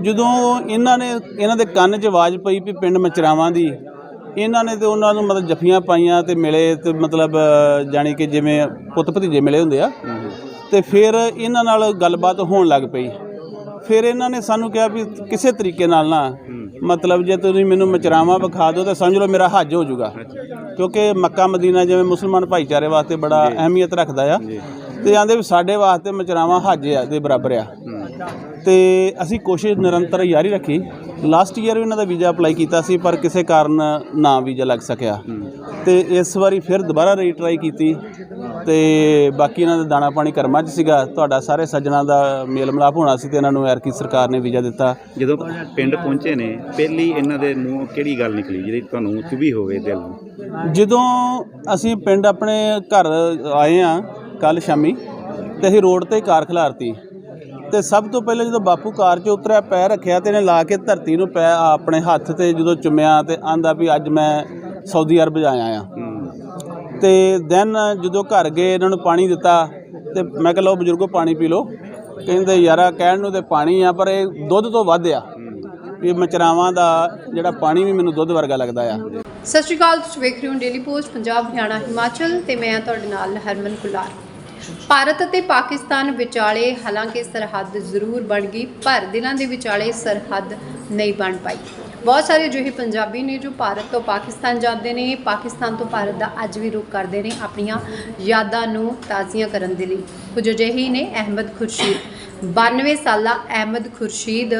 ਜਦੋਂ ਇਹਨਾਂ ਨੇ ਇਹਨਾਂ ਦੇ ਕੰਨ 'ਚ ਆਵਾਜ਼ ਪਈ ਵੀ ਪਿੰਡ ਮਚਰਾਵਾਂ ਦੀ ਇਹਨਾਂ ਨੇ ਤੇ ਉਹਨਾਂ ਨੂੰ ਮਤਲਬ ਜੱਫੀਆਂ ਪਾਈਆਂ ਤੇ ਮਿਲੇ ਤੇ ਮਤਲਬ ਜਾਣੀ ਕਿ ਜਿਵੇਂ ਪੁੱਤ ਭਤੀਜੇ ਮਿਲੇ ਹੁੰਦੇ ਆ ਤੇ ਫਿਰ ਇਹਨਾਂ ਨਾਲ ਗੱਲਬਾਤ ਹੋਣ ਲੱਗ ਪਈ। ਫਿਰ ਇਹਨਾਂ ਨੇ ਸਾਨੂੰ ਕਿਹਾ ਵੀ ਕਿਸੇ ਤਰੀਕੇ ਨਾਲ ਨਾ ਮਤਲਬ ਜੇ ਤੁਸੀਂ ਮੈਨੂੰ ਮਚਰਾਵਾਂ ਵਿਖਾ ਦਿਓ ਤਾਂ ਸਮਝ ਲਓ ਮੇਰਾ ਹੱਜ ਹੋ ਜਾਊਗਾ। ਕਿਉਂਕਿ ਮੱਕਾ ਮਦੀਨਾ ਜਿਵੇਂ ਮੁਸਲਮਾਨ ਭਾਈਚਾਰੇ ਵਾਸਤੇ ਬੜਾ ਅਹਿਮੀਅਤ ਰੱਖਦਾ ਆ। ਤੇ ਆਂਦੇ ਵੀ ਸਾਡੇ ਵਾਸਤੇ ਮਚਰਾਵਾਂ ਹੱਜ ਆ ਦੇ ਬਰਾਬਰ ਆ। ਤੇ ਅਸੀਂ ਕੋਸ਼ਿਸ਼ ਨਿਰੰਤਰ ਜਾਰੀ ਰੱਖੀ। ਲਾਸਟ ਈਅਰ ਵੀ ਇਹਨਾਂ ਦਾ ਵੀਜ਼ਾ ਅਪਲਾਈ ਕੀਤਾ ਸੀ ਪਰ ਕਿਸੇ ਕਾਰਨ ਨਾ ਵੀਜ਼ਾ ਲੱਗ ਸਕਿਆ। ਤੇ ਇਸ ਵਾਰੀ ਫਿਰ ਦੁਬਾਰਾ ਰੀਟਰਾਈ ਕੀਤੀ। ਤੇ ਬਾਕੀ ਇਹਨਾਂ ਦਾ ਦਾਣਾ ਪਾਣੀ ਕਰਮਾਂ 'ਚ ਸੀਗਾ। ਤੁਹਾਡਾ ਸਾਰੇ ਸੱਜਣਾ ਦਾ ਮੇਲ ਮਿਲਾਪ ਹੋਣਾ ਸੀ ਤੇ ਇਹਨਾਂ ਨੂੰ ਐਰਕੀ ਸਰਕਾਰ ਨੇ ਵੀਜ਼ਾ ਦਿੱਤਾ। ਜਦੋਂ ਪਿੰਡ ਪਹੁੰਚੇ ਨੇ ਪਹਿਲੀ ਇਹਨਾਂ ਦੇ ਮੂੰਹੋਂ ਕਿਹੜੀ ਗੱਲ ਨਿਕਲੀ ਜਿਹੜੀ ਤੁਹਾਨੂੰ ਚੁਭੀ ਹੋਵੇ ਦਿਲ ਨੂੰ? ਜਦੋਂ ਅਸੀਂ ਪਿੰਡ ਆਪਣੇ ਘਰ ਆਏ ਆ ਕੱਲ ਸ਼ਾਮੀ ਤੇ ਅਸੀਂ ਰੋਡ ਤੇ ਕਾਰ ਖਿਲਾਰਤੀ। ਤੇ ਸਭ ਤੋਂ ਪਹਿਲਾਂ ਜਦੋਂ ਬਾਪੂ ਕਾਰ 'ਚ ਉਤਰਿਆ, ਪੈਰ ਰੱਖਿਆ ਤੇ ਇਹਨੇ ਲਾ ਕੇ ਧਰਤੀ ਨੂੰ ਪੈ ਆਪਣੇ ਹੱਥ ਤੇ ਜਦੋਂ ਚੁੰਮਿਆ ਤੇ ਆਂਦਾ ਵੀ ਅੱਜ ਮੈਂ ਸਾਊਦੀ ਅਰਬ ਜਾਇਆ ਆ ਹੂੰ ਤੇ ਦੈਨ ਜਦੋਂ ਘਰ ਗਏ, ਇਹਨਾਂ ਨੂੰ ਪਾਣੀ ਦਿੱਤਾ ਤੇ ਮੈਂ ਕਿਹਾ, ਲਓ ਬਜ਼ੁਰਗੋ, ਪਾਣੀ ਪੀ ਲਓ। ਕਹਿੰਦੇ, ਯਾਰਾ, ਕਹਿਣ ਨੂੰ ਤੇ ਪਾਣੀ ਆ, ਪਰ ਇਹ ਦੁੱਧ ਤੋਂ ਵੱਧ ਆ। ਵੀ ਮਚਰਾਵਾਂ ਦਾ ਜਿਹੜਾ ਪਾਣੀ ਵੀ ਮੈਨੂੰ ਦੁੱਧ ਵਰਗਾ ਲੱਗਦਾ ਆ। ਸਤਿ ਸ਼੍ਰੀ ਅਕਾਲ, ਤੁਸੀਂ ਵੇਖ ਰਹੇ ਹੋ ਡੇਲੀ ਪੋਸਟ, ਪੰਜਾਬ, ਹਰਿਆਣਾ, ਹਿਮਾਚਲ ਤੇ ਮੈਂ ਤੁਹਾਡੇ ਨਾਲ ਹਰਮਨ ਕੁਲਾਰ। ਭਾਰਤ ਅਤੇ ਪਾਕਿਸਤਾਨ ਵਿਚਾਲੇ ਹਾਲਾਂਕਿ ਸਰਹੱਦ ਜ਼ਰੂਰ ਬਣ ਗਈ, ਪਰ ਦਿਲਾਂ ਦੇ ਵਿਚਾਲੇ ਸਰਹੱਦ ਨਹੀਂ ਬਣ ਪਾਈ। ਬਹੁਤ ਸਾਰੇ ਅਜਿਹੇ ਪੰਜਾਬੀ ਨੇ ਜੋ ਭਾਰਤ ਤੋਂ ਪਾਕਿਸਤਾਨ ਜਾਂਦੇ ਨੇ, ਪਾਕਿਸਤਾਨ ਤੋਂ ਭਾਰਤ ਦਾ ਅੱਜ ਵੀ ਰੁਖ ਕਰਦੇ ਨੇ ਆਪਣੀਆਂ ਯਾਦਾਂ ਨੂੰ ਤਾਜ਼ੀਆਂ ਕਰਨ ਦੇ ਲਈ। ਕੁਝ ਅਜਿਹੇ ਨੇ, ਅਹਿਮਦ ਖੁਰਸ਼ੀਦ। 92 ਸਾਲਾ ਅਹਿਮਦ ਖੁਰਸ਼ੀਦ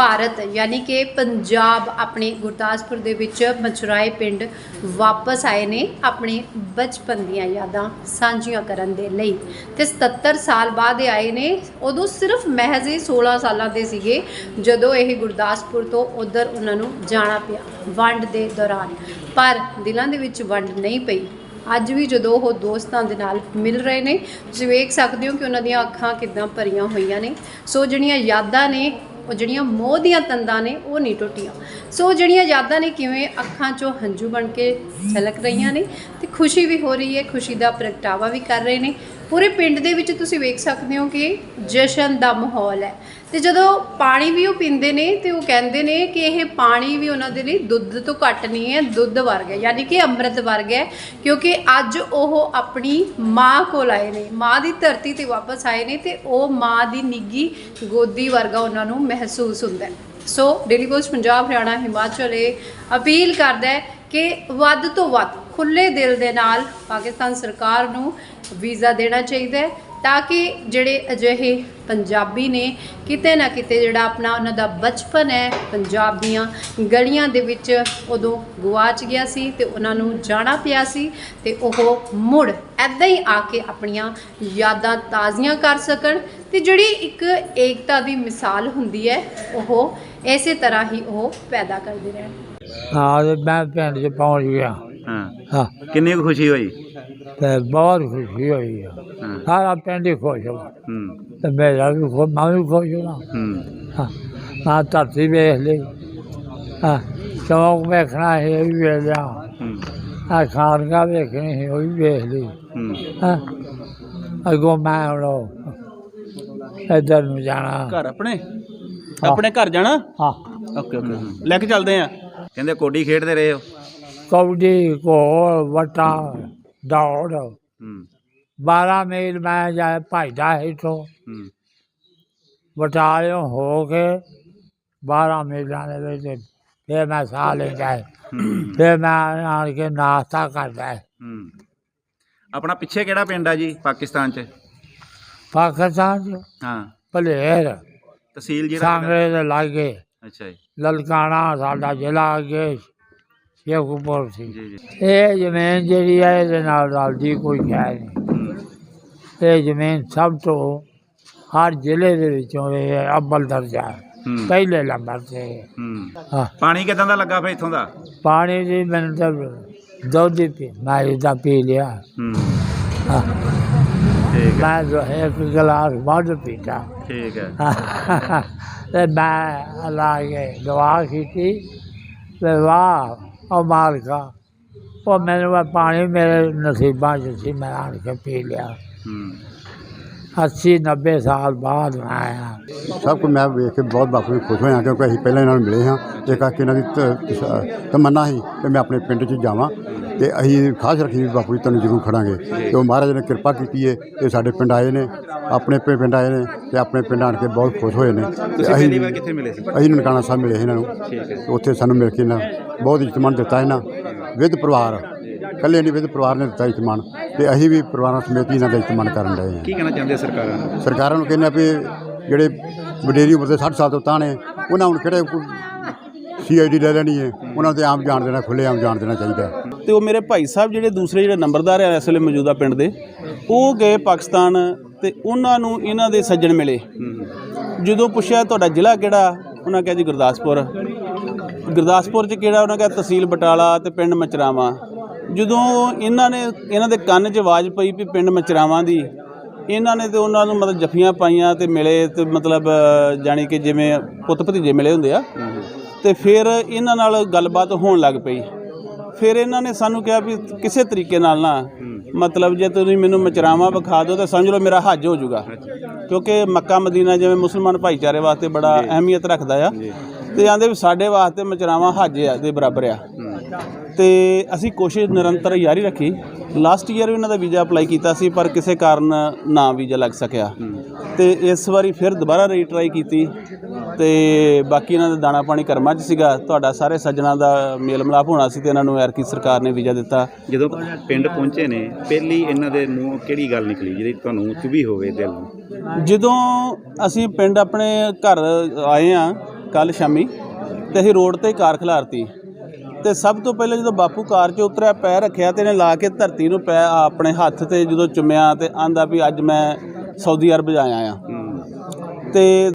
ਭਾਰਤ, ਯਾਨੀ ਕਿ ਪੰਜਾਬ ਆਪਣੇ ਗੁਰਦਾਸਪੁਰ ਦੇ ਵਿੱਚ ਮਚਰਾਏ ਪਿੰਡ ਵਾਪਸ ਆਏ ਨੇ ਆਪਣੇ ਬਚਪਨ ਦੀਆਂ ਯਾਦਾਂ ਸਾਂਝੀਆਂ ਕਰਨ ਦੇ ਲਈ। ਤੇ 77 ਸਾਲ ਬਾਅਦ ਆਏ ਨੇ। ਉਦੋਂ ਸਿਰਫ ਮਹਿਜ਼ ਹੀ 16 ਸਾਲਾਂ ਦੇ ਸੀਗੇ ਜਦੋਂ ਇਹ ਗੁਰਦਾਸਪੁਰ ਤੋਂ ਉਧਰ ਉਹਨਾਂ ਨੂੰ ਜਾਣਾ ਪਿਆ ਵੰਡ ਦੇ ਦੌਰਾਨ। ਪਰ ਦਿਲਾਂ ਦੇ ਵਿੱਚ ਵੰਡ ਨਹੀਂ ਪਈ। ਅੱਜ ਵੀ ਜਦੋਂ ਉਹ ਦੋਸਤਾਂ ਦੇ ਨਾਲ ਮਿਲ ਰਹੇ ਨੇ, ਤੁਸੀਂ ਵੇਖ ਸਕਦੇ ਹੋ ਕਿ ਉਹਨਾਂ ਦੀਆਂ ਅੱਖਾਂ ਕਿਦਾਂ ਭਰੀਆਂ ਹੋਈਆਂ ਨੇ। ਸੋ ਜਿਹੜੀਆਂ ਯਾਦਾਂ ਨੇ ਉਹ ਜਿਹੜੀਆਂ ਮੋਹ ਦੀਆਂ ਤੰਦਾਂ ਨੇ, ਉਹ ਨਹੀਂ ਟੁੱਟੀਆਂ। ਸੋ ਜਿਹੜੀਆਂ ਯਾਦਾਂ ਨੇ, ਕਿਵੇਂ ਅੱਖਾਂ 'ਚੋਂ ਹੰਝੂ ਬਣ ਕੇ ਛਲਕ ਰਹੀਆਂ ਨੇ ਤੇ ਖੁਸ਼ੀ ਵੀ ਹੋ ਰਹੀ ਹੈ, ਖੁਸ਼ੀ ਦਾ ਪ੍ਰਗਟਾਵਾ ਵੀ ਕਰ ਰਹੇ ਨੇ। ਪੂਰੇ ਪਿੰਡ ਦੇ ਵਿੱਚ ਤੁਸੀਂ ਵੇਖ ਸਕਦੇ ਹੋ ਕਿ ਜਸ਼ਨ ਦਾ ਮਾਹੌਲ ਹੈ। ਤੇ ਜਦੋਂ ਪਾਣੀ ਵੀ ਉਹ ਪੀਂਦੇ ਨੇ ਤੇ ਉਹ ਕਹਿੰਦੇ ਨੇ ਕਿ ਇਹ ਪਾਣੀ ਵੀ ਉਹਨਾਂ ਦੇ ਲਈ ਦੁੱਧ ਤੋਂ ਘੱਟ ਨਹੀਂ ਹੈ, ਦੁੱਧ ਵਰਗਾ ਯਾਨੀ ਕਿ ਅੰਮ੍ਰਿਤ ਵਰਗਾ ਹੈ, ਕਿਉਂਕਿ ਅੱਜ ਉਹ ਆਪਣੀ ਮਾਂ ਕੋਲ ਆਏ ਨੇ, ਮਾਂ ਦੀ ਧਰਤੀ ਤੇ ਵਾਪਸ ਆਏ ਨੇ ਤੇ ਉਹ ਮਾਂ ਦੀ ਨਿੱਗੀ ਗੋਦੀ ਵਰਗਾ ਉਹਨਾਂ ਨੂੰ ਮਹਿਸੂਸ ਹੁੰਦਾ ਹੈ। So Daily Post Punjab, Haryana, Himachal ਇਹ ਅਪੀਲ ਕਰਦਾ ਹੈ ਕਿ ਵੱਧ ਤੋਂ ਵੱਧ ਖੁੱਲੇ ਦਿਲ ਦੇ ਨਾਲ ਪਾਕਿਸਤਾਨ ਸਰਕਾਰ ਨੂੰ ਵੀਜ਼ਾ ਦੇਣਾ ਚਾਹੀਦਾ ਹੈ ਤਾਂ ਕਿ ਜਿਹੜੇ ਅਜਿਹੇ ਪੰਜਾਬੀ ਨੇ ਕਿਤੇ ਨਾ ਕਿਤੇ ਜਿਹੜਾ ਆਪਣਾ ਉਹਨਾਂ ਦਾ ਬਚਪਨ ਹੈ, ਪੰਜਾਬ ਦੀਆਂ ਗਲੀਆਂ ਦੇ ਵਿੱਚ ਉਦੋਂ ਗੁਆਚ ਗਿਆ ਸੀ ਤੇ ਉਹਨਾਂ ਨੂੰ ਜਾਣਾ ਪਿਆ ਸੀ ਤੇ ਉਹ ਮੁੜ ਐਦਾਂ ਹੀ ਆ ਕੇ ਆਪਣੀਆਂ ਯਾਦਾਂ ਤਾਜ਼ੀਆਂ ਕਰ ਸਕਣ ਤੇ ਜਿਹੜੀ ਇੱਕ ਏਕਤਾ ਦੀ ਮਿਸਾਲ ਹੁੰਦੀ ਹੈ, ਉਹ ਇਸੇ ਤਰ੍ਹਾਂ ਹੀ ਉਹ ਪੈਦਾ ਕਰਦੇ ਰਹਿਣ। ਹਾਂ ਤੇ ਮੈਂ ਪਿੰਡ 'ਚ ਪਹੁੰਚ ਗਿਆ। ਹਾਂ। ਹਾਂ। ਕਿੰਨੀ ਕੁ ਖੁਸ਼ੀ ਹੋਈ? ਤੇ ਬਹੁਤ ਖੁਸ਼ੀ ਹੋਈ ਆ। ਹਾਂ। ਸਾਰਾ ਪਿੰਡ ਹੀ ਖੁਸ਼ ਹੋ ਹੂੰ। ਤੇ ਮੇਰਾ ਵੀ ਖੁਸ਼ ਮੈਂ ਵੀ ਖੁਸ਼ ਹਾਂ ਹੂੰ। ਹਾਂ। ਮੈਂ ਧਰਤੀ ਵੇਖ ਲਈ। ਹਾਂ। ਚੌਂਕ ਵੇਖਣਾ ਹੈ ਇਹ ਵੀ ਵੇਖ ਲਿਆ। ਹੂੰ। ਆ ਖਾਨਗਾ ਵੇਖਣੀ ਸੀ ਉਹ ਵੀ ਵੇਖ ਲਈ। ਹੂੰ। ਹਾਂ। ਅਗੋ ਮੈਂ ਹੁਣ ਇੱਧਰ ਨੂੰ ਜਾਣਾ। ਘਰ ਆਪਣੇ? ਆਪਣੇ ਘਰ ਜਾਣਾ? ਹਾਂ। Okay okay. ਲੈ ਕੇ ਚੱਲਦੇ ਆ। ਕਹਿੰਦੇ ਕੋਡੀ ਖੇਡਦੇ ਰਹੇ ਹੋ? ਕਬੱਡੀ ਘੋਲ ਵਟਾ ਦੌੜ। ਹੂੰ। 12 ਮੀਲ ਮੈਂ ਜਾ ਭਜਦਾ ਇੱਥੋਂ। ਹੂੰ। ਬਟਾਲਿਓਂ ਹੋ ਕੇ 12 ਮੀਲਾਂ ਦੇ ਵਿੱਚ ਫਿਰ ਮੈਂ ਸਾਹ ਲੈਂਦਾ ਹੈ। ਹੂੰ। ਫਿਰ ਮੈਂ ਆਣ ਕੇ ਨਾਸ਼ਤਾ ਕਰਦਾ ਹੈ। ਹੂੰ। ਆਪਣਾ ਪਿੱਛੇ ਕਿਹੜਾ ਪਿੰਡ ਆ ਜੀ ਪਾਕਿਸਤਾਨ ਚ? ਪਾਕਿਸਤਾਨ ਚ ਹਾਂ। ਭਲੇਰ ਤਹਿਸੀਲ ਜਿਹੜਾ ਸਾਂਗਰੇ ਦੇ ਲਾਗੇ। ਅੱਛਾ ਜੀ। ਲਲਕਾਣਾ ਸਾਡਾ ਜ਼ਿਲ੍ਹਾ ਅੱਗੇ ਸ਼ੇਖੂਪੁਰ ਸੀ। ਜੀ ਜੀ। ਇਹ ਜ਼ਮੀਨ ਜਿਹੜੀ ਹੈ ਇਹਦੇ ਨਾਲ ਰਲਦੀ ਕੋਈ ਹੈ ਨਹੀਂ। ਹੂੰ। ਇਹ ਜ਼ਮੀਨ ਸਭ ਤੋਂ ਹਰ ਜ਼ਿਲ੍ਹੇ ਦੇ ਵਿੱਚੋਂ ਇਹ ਅੱਵਲ ਦਰਜਾ ਹੈ। ਹੂੰ। ਪਹਿਲੇ ਨੰਬਰ ਤੇ। ਹੂੰ। ਹਾਂ। ਪਾਣੀ ਕਿਦਾਂ ਦਾ ਲੱਗਾ ਫੇ ਇੱਥੋਂ ਦਾ? ਪਾਣੀ ਦੀ ਮੈਨੂੰ ਤਾਂ ਦੁੱਧ ਹੀ ਪੀ ਮੈਂ ਇਹਦਾ ਪੀ ਲਿਆ। ਹੂੰ। ਹਾਂ, ਠੀਕ ਹੈ। ਮੈਂ ਜੋ ਹੈ ਇੱਕ ਗਲਾਸ ਵੱਧ ਪੀਤਾ। ਠੀਕ ਹੈ। (laughs) ਤੇ ਮੈਂ ਅੱਲਾ ਕੇ ਦੁਆ ਕੀਤੀ। ਤੇ ਵਾਹ ਉਹ ਮਾਲਕਾ ਉਹ ਮੈਨੂੰ ਪਾਣੀ ਮੇਰੇ ਨਸੀਬਾਂ 'ਚ ਸੀ ਮੈਂ ਆਣ ਕੇ ਪੀ ਲਿਆ। ਹੂੰ। 80 90 ਸਾਲ ਬਾਅਦ ਆਇਆ। ਸਭ ਕੁਝ ਮੈਂ ਵੇਖ ਕੇ ਬਹੁਤ ਬਾਪੂ ਨੂੰ ਖੁਸ਼ ਹੋਇਆ ਕਿਉਂਕਿ ਅਸੀਂ ਪਹਿਲਾਂ ਇਹਨਾਂ ਨੂੰ ਮਿਲੇ ਹਾਂ। ਤੇ ਕਰਕੇ ਇਹਨਾਂ ਦੀ ਤ- ਤ- ਤਮੰਨਾ ਸੀ ਕਿ ਮੈਂ ਆਪਣੇ ਪਿੰਡ 'ਚ ਜਾਵਾਂ ਤੇ ਅਸੀਂ ਖਾਸ ਰੱਖੀ ਵੀ ਬਾਪੂ ਜੀ ਤੁਹਾਨੂੰ ਜ਼ਰੂਰ ਖੜਾਂਗੇ। ਤੇ ਉਹ ਮਹਾਰਾਜ ਨੇ ਕਿਰਪਾ ਕੀਤੀ ਹੈ ਇਹ ਸਾਡੇ ਪਿੰਡ ਆਏ ਨੇ ਆਪਣੇ ਪਿੰ- ਪਿੰਡ ਆਏ ਨੇ ਤੇ ਆਪਣੇ ਪਿੰਡ ਆਣ ਕੇ ਬਹੁਤ ਖੁਸ਼ ਹੋਏ ਨੇ। ਤੇ ਤੁਸੀਂ ਪਹਿਲੀ ਵਾਰ ਕਿੱਥੇ ਮਿਲੇ ਸੀ? ਅਸੀਂ ਨਨਕਾਣਾ ਸਾਹਿਬ ਮਿਲੇ ਸੀ ਇਹਨਾਂ ਨੂੰ। ਤੇ ਉੱਥੇ ਸਾਨੂੰ ਮਿਲ ਕੇ ਇਹਨਾਂ ਬਹੁਤ ਇਤਮਾਨ ਦਿੱਤਾ ਇਹਨਾਂ ਵਿਦ ਪਰਿਵਾਰ। ਇਕੱਲੇ ਨਹੀਂ ਵਿਦ ਪਰਿਵਾਰ ਨੇ ਦਿੱਤਾ ਇਤਮਾਨ ਤੇ ਅਸੀਂ ਵੀ ਪਰਿਵਾਰਾਂ ਸਮੇਤ ਹੀ ਇਹਨਾਂ ਦਾ ਇਤਮਾਨ ਕਰਨ ਰਹੇ ਹਾਂ। ਕੀ ਕਹਿਣਾ ਚਾਹੁੰਦੇ ਸਰਕਾਰਾਂ ਨੂੰ? ਸਰਕਾਰਾਂ ਨੂੰ ਕਹਿੰਦੇ ਆ ਵੀ ਜਿਹੜੇ ਵਡੇਰੀ ਉਮਰ ਦੇ 60 ਸਾਲ ਤੋਂ ਤਾਂ ਨੇ ਉਹਨਾਂ ਹੁਣ ਕਿਹੜੇ ਸੀਆਈਡੀ ਲੈ ਲੈਣੀ ਹੈ? ਉਹਨਾਂ ਤੇ ਆਮ ਜਾਣ ਦੇਣਾ ਖੁੱਲੇ ਆਮ ਜਾਣ ਦੇਣਾ ਚਾਹੀਦਾ ਹੈ। ਤੇ ਉਹ ਮੇਰੇ ਭਾਈ ਸਾਹਿਬ ਜਿਹੜੇ ਦੂਸਰੇ ਜਿਹੜੇ ਨੰਬਰਦਾਰ ਆ ਇਸ ਵੇਲੇ ਮੌਜੂਦਾ ਪਿੰਡ ਦੇ ਉਹ ਗਏ ਪਾਕਿਸਤਾਨ ਤੇ ਉਹਨਾਂ ਨੂੰ ਇਹਨਾਂ ਦੇ ਸੱਜਣ ਮਿਲੇ। ਜਦੋਂ ਪੁੱਛਿਆ ਤੁਹਾਡਾ ਜ਼ਿਲ੍ਹਾ ਕਿਹੜਾ ਉਹਨਾਂ ਕਿਹਾ ਜੀ ਗੁਰਦਾਸਪੁਰ। ਗੁਰਦਾਸਪੁਰ ਚ ਕਿਹੜਾ? ਉਹਨਾਂ ਕਿਹਾ ਤਹਿਸੀਲ ਬਟਾਲਾ ਤੇ ਪਿੰਡ ਮਚਰਾਵਾਂ। ਜਦੋਂ ਇਹਨਾਂ ਨੇ ਇਹਨਾਂ ਦੇ ਕੰਨ 'ਚ ਆਵਾਜ਼ ਪਈ ਵੀ ਪਿੰਡ ਮਚਰਾਵਾਂ ਦੀ ਇਹਨਾਂ ਨੇ ਤੇ ਉਹਨਾਂ ਨੂੰ ਮਤਲਬ ਜੱਫੀਆਂ ਪਾਈਆਂ ਤੇ ਮਿਲੇ ਤੇ ਮਤਲਬ ਜਾਣੀ ਕਿ ਜਿਵੇਂ ਪੁੱਤ ਭਤੀਜੇ ਮਿਲੇ ਹੁੰਦੇ ਆ ਤੇ ਫਿਰ ਇਹਨਾਂ ਨਾਲ ਗੱਲਬਾਤ ਹੋਣ ਲੱਗ ਪਈ। ਫਿਰ ਇਹਨਾਂ ਨੇ ਸਾਨੂੰ ਕਿਹਾ ਵੀ ਕਿਸੇ ਤਰੀਕੇ ਨਾਲ ਨਾ ਮਤਲਬ ਜੇ ਤੁਸੀਂ ਮੈਨੂੰ ਮਚਰਾਵਾਂ ਵਿਖਾ ਦਿਓ ਤਾਂ ਸਮਝ ਲਓ ਮੇਰਾ ਹੱਜ ਹੋ ਜਾਊਗਾ। ਕਿਉਂਕਿ ਮੱਕਾ ਮਦੀਨਾ ਜਿਵੇਂ ਮੁਸਲਮਾਨ ਭਾਈਚਾਰੇ ਵਾਸਤੇ ਬੜਾ ਅਹਿਮੀਅਤ ਰੱਖਦਾ ਆ। ਤੇ ਆਂਦੇ ਵੀ ਸਾਡੇ ਵਾਸਤੇ ਮਚਰਾਵਾਂ ਹੱਜ ਆ ਦੇ ਬਰਾਬਰ ਆ। ਤੇ ਅਸੀਂ ਕੋਸ਼ਿਸ਼ ਨਿਰੰਤਰ ਜਾਰੀ ਰੱਖੀ। ਲਾਸਟ ਈਅਰ ਵੀ ਇਹਨਾਂ ਦਾ ਵੀਜ਼ਾ ਅਪਲਾਈ ਕੀਤਾ ਸੀ ਪਰ ਕਿਸੇ ਕਾਰਨ ਨਾ ਵੀਜ਼ਾ ਲੱਗ ਸਕਿਆ। ਤੇ ਇਸ ਵਾਰੀ ਫਿਰ ਦੁਬਾਰਾ ਰੀਟਰਾਈ ਕੀਤੀ। ਤੇ ਬਾਕੀ ਇਹਨਾਂ ਦਾ ਦਾਣਾ ਪਾਣੀ ਕਰਮਾਂ 'ਚ ਸੀਗਾ। ਤੁਹਾਡਾ ਸਾਰੇ ਸੱਜਣਾ ਦਾ ਮੇਲ ਮਿਲਾਪ ਹੋਣਾ ਸੀ ਤੇ ਇਹਨਾਂ ਨੂੰ ਐਰਕੀ ਸਰਕਾਰ ਨੇ ਵੀਜ਼ਾ ਦਿੱਤਾ। ਜਦੋਂ ਪਿੰਡ ਪਹੁੰਚੇ ਨੇ ਪਹਿਲੀ ਇਹਨਾਂ ਦੇ ਮੂੰਹੋਂ ਕਿਹੜੀ ਗੱਲ ਨਿਕਲੀ ਜਿਹੜੀ ਤੁਹਾਨੂੰ ਚੁਭੀ ਹੋਵੇ ਦਿਲ ਨੂੰ? ਜਦੋਂ ਅਸੀਂ ਪਿੰਡ ਆਪਣੇ ਘਰ ਆਏ ਆ ਕੱਲ ਸ਼ਾਮੀ ਤੇ ਅਸੀਂ ਰੋਡ ਤੇ ਕਾਰ ਖਿਲਾਰਤੀ। ਤੇ ਸਭ ਤੋਂ ਪਹਿਲਾਂ ਜਦੋਂ ਬਾਪੂ ਕਾਰ 'ਚ ਉਤਰਿਆ ਪੈਰ ਰੱਖਿਆ ਤੇ ਇਹਨੇ ਲਾ ਕੇ ਧਰਤੀ ਨੂੰ ਪੈ ਆਪਣੇ ਹੱਥ ਤੇ ਜਦੋਂ ਚੁੰਮਿਆ ਤੇ ਆਂਦਾ ਵੀ ਅੱਜ ਮੈਂ ਸਾਊਦੀ ਅਰਬ ਜਾਇਆ ਆ ਤੇ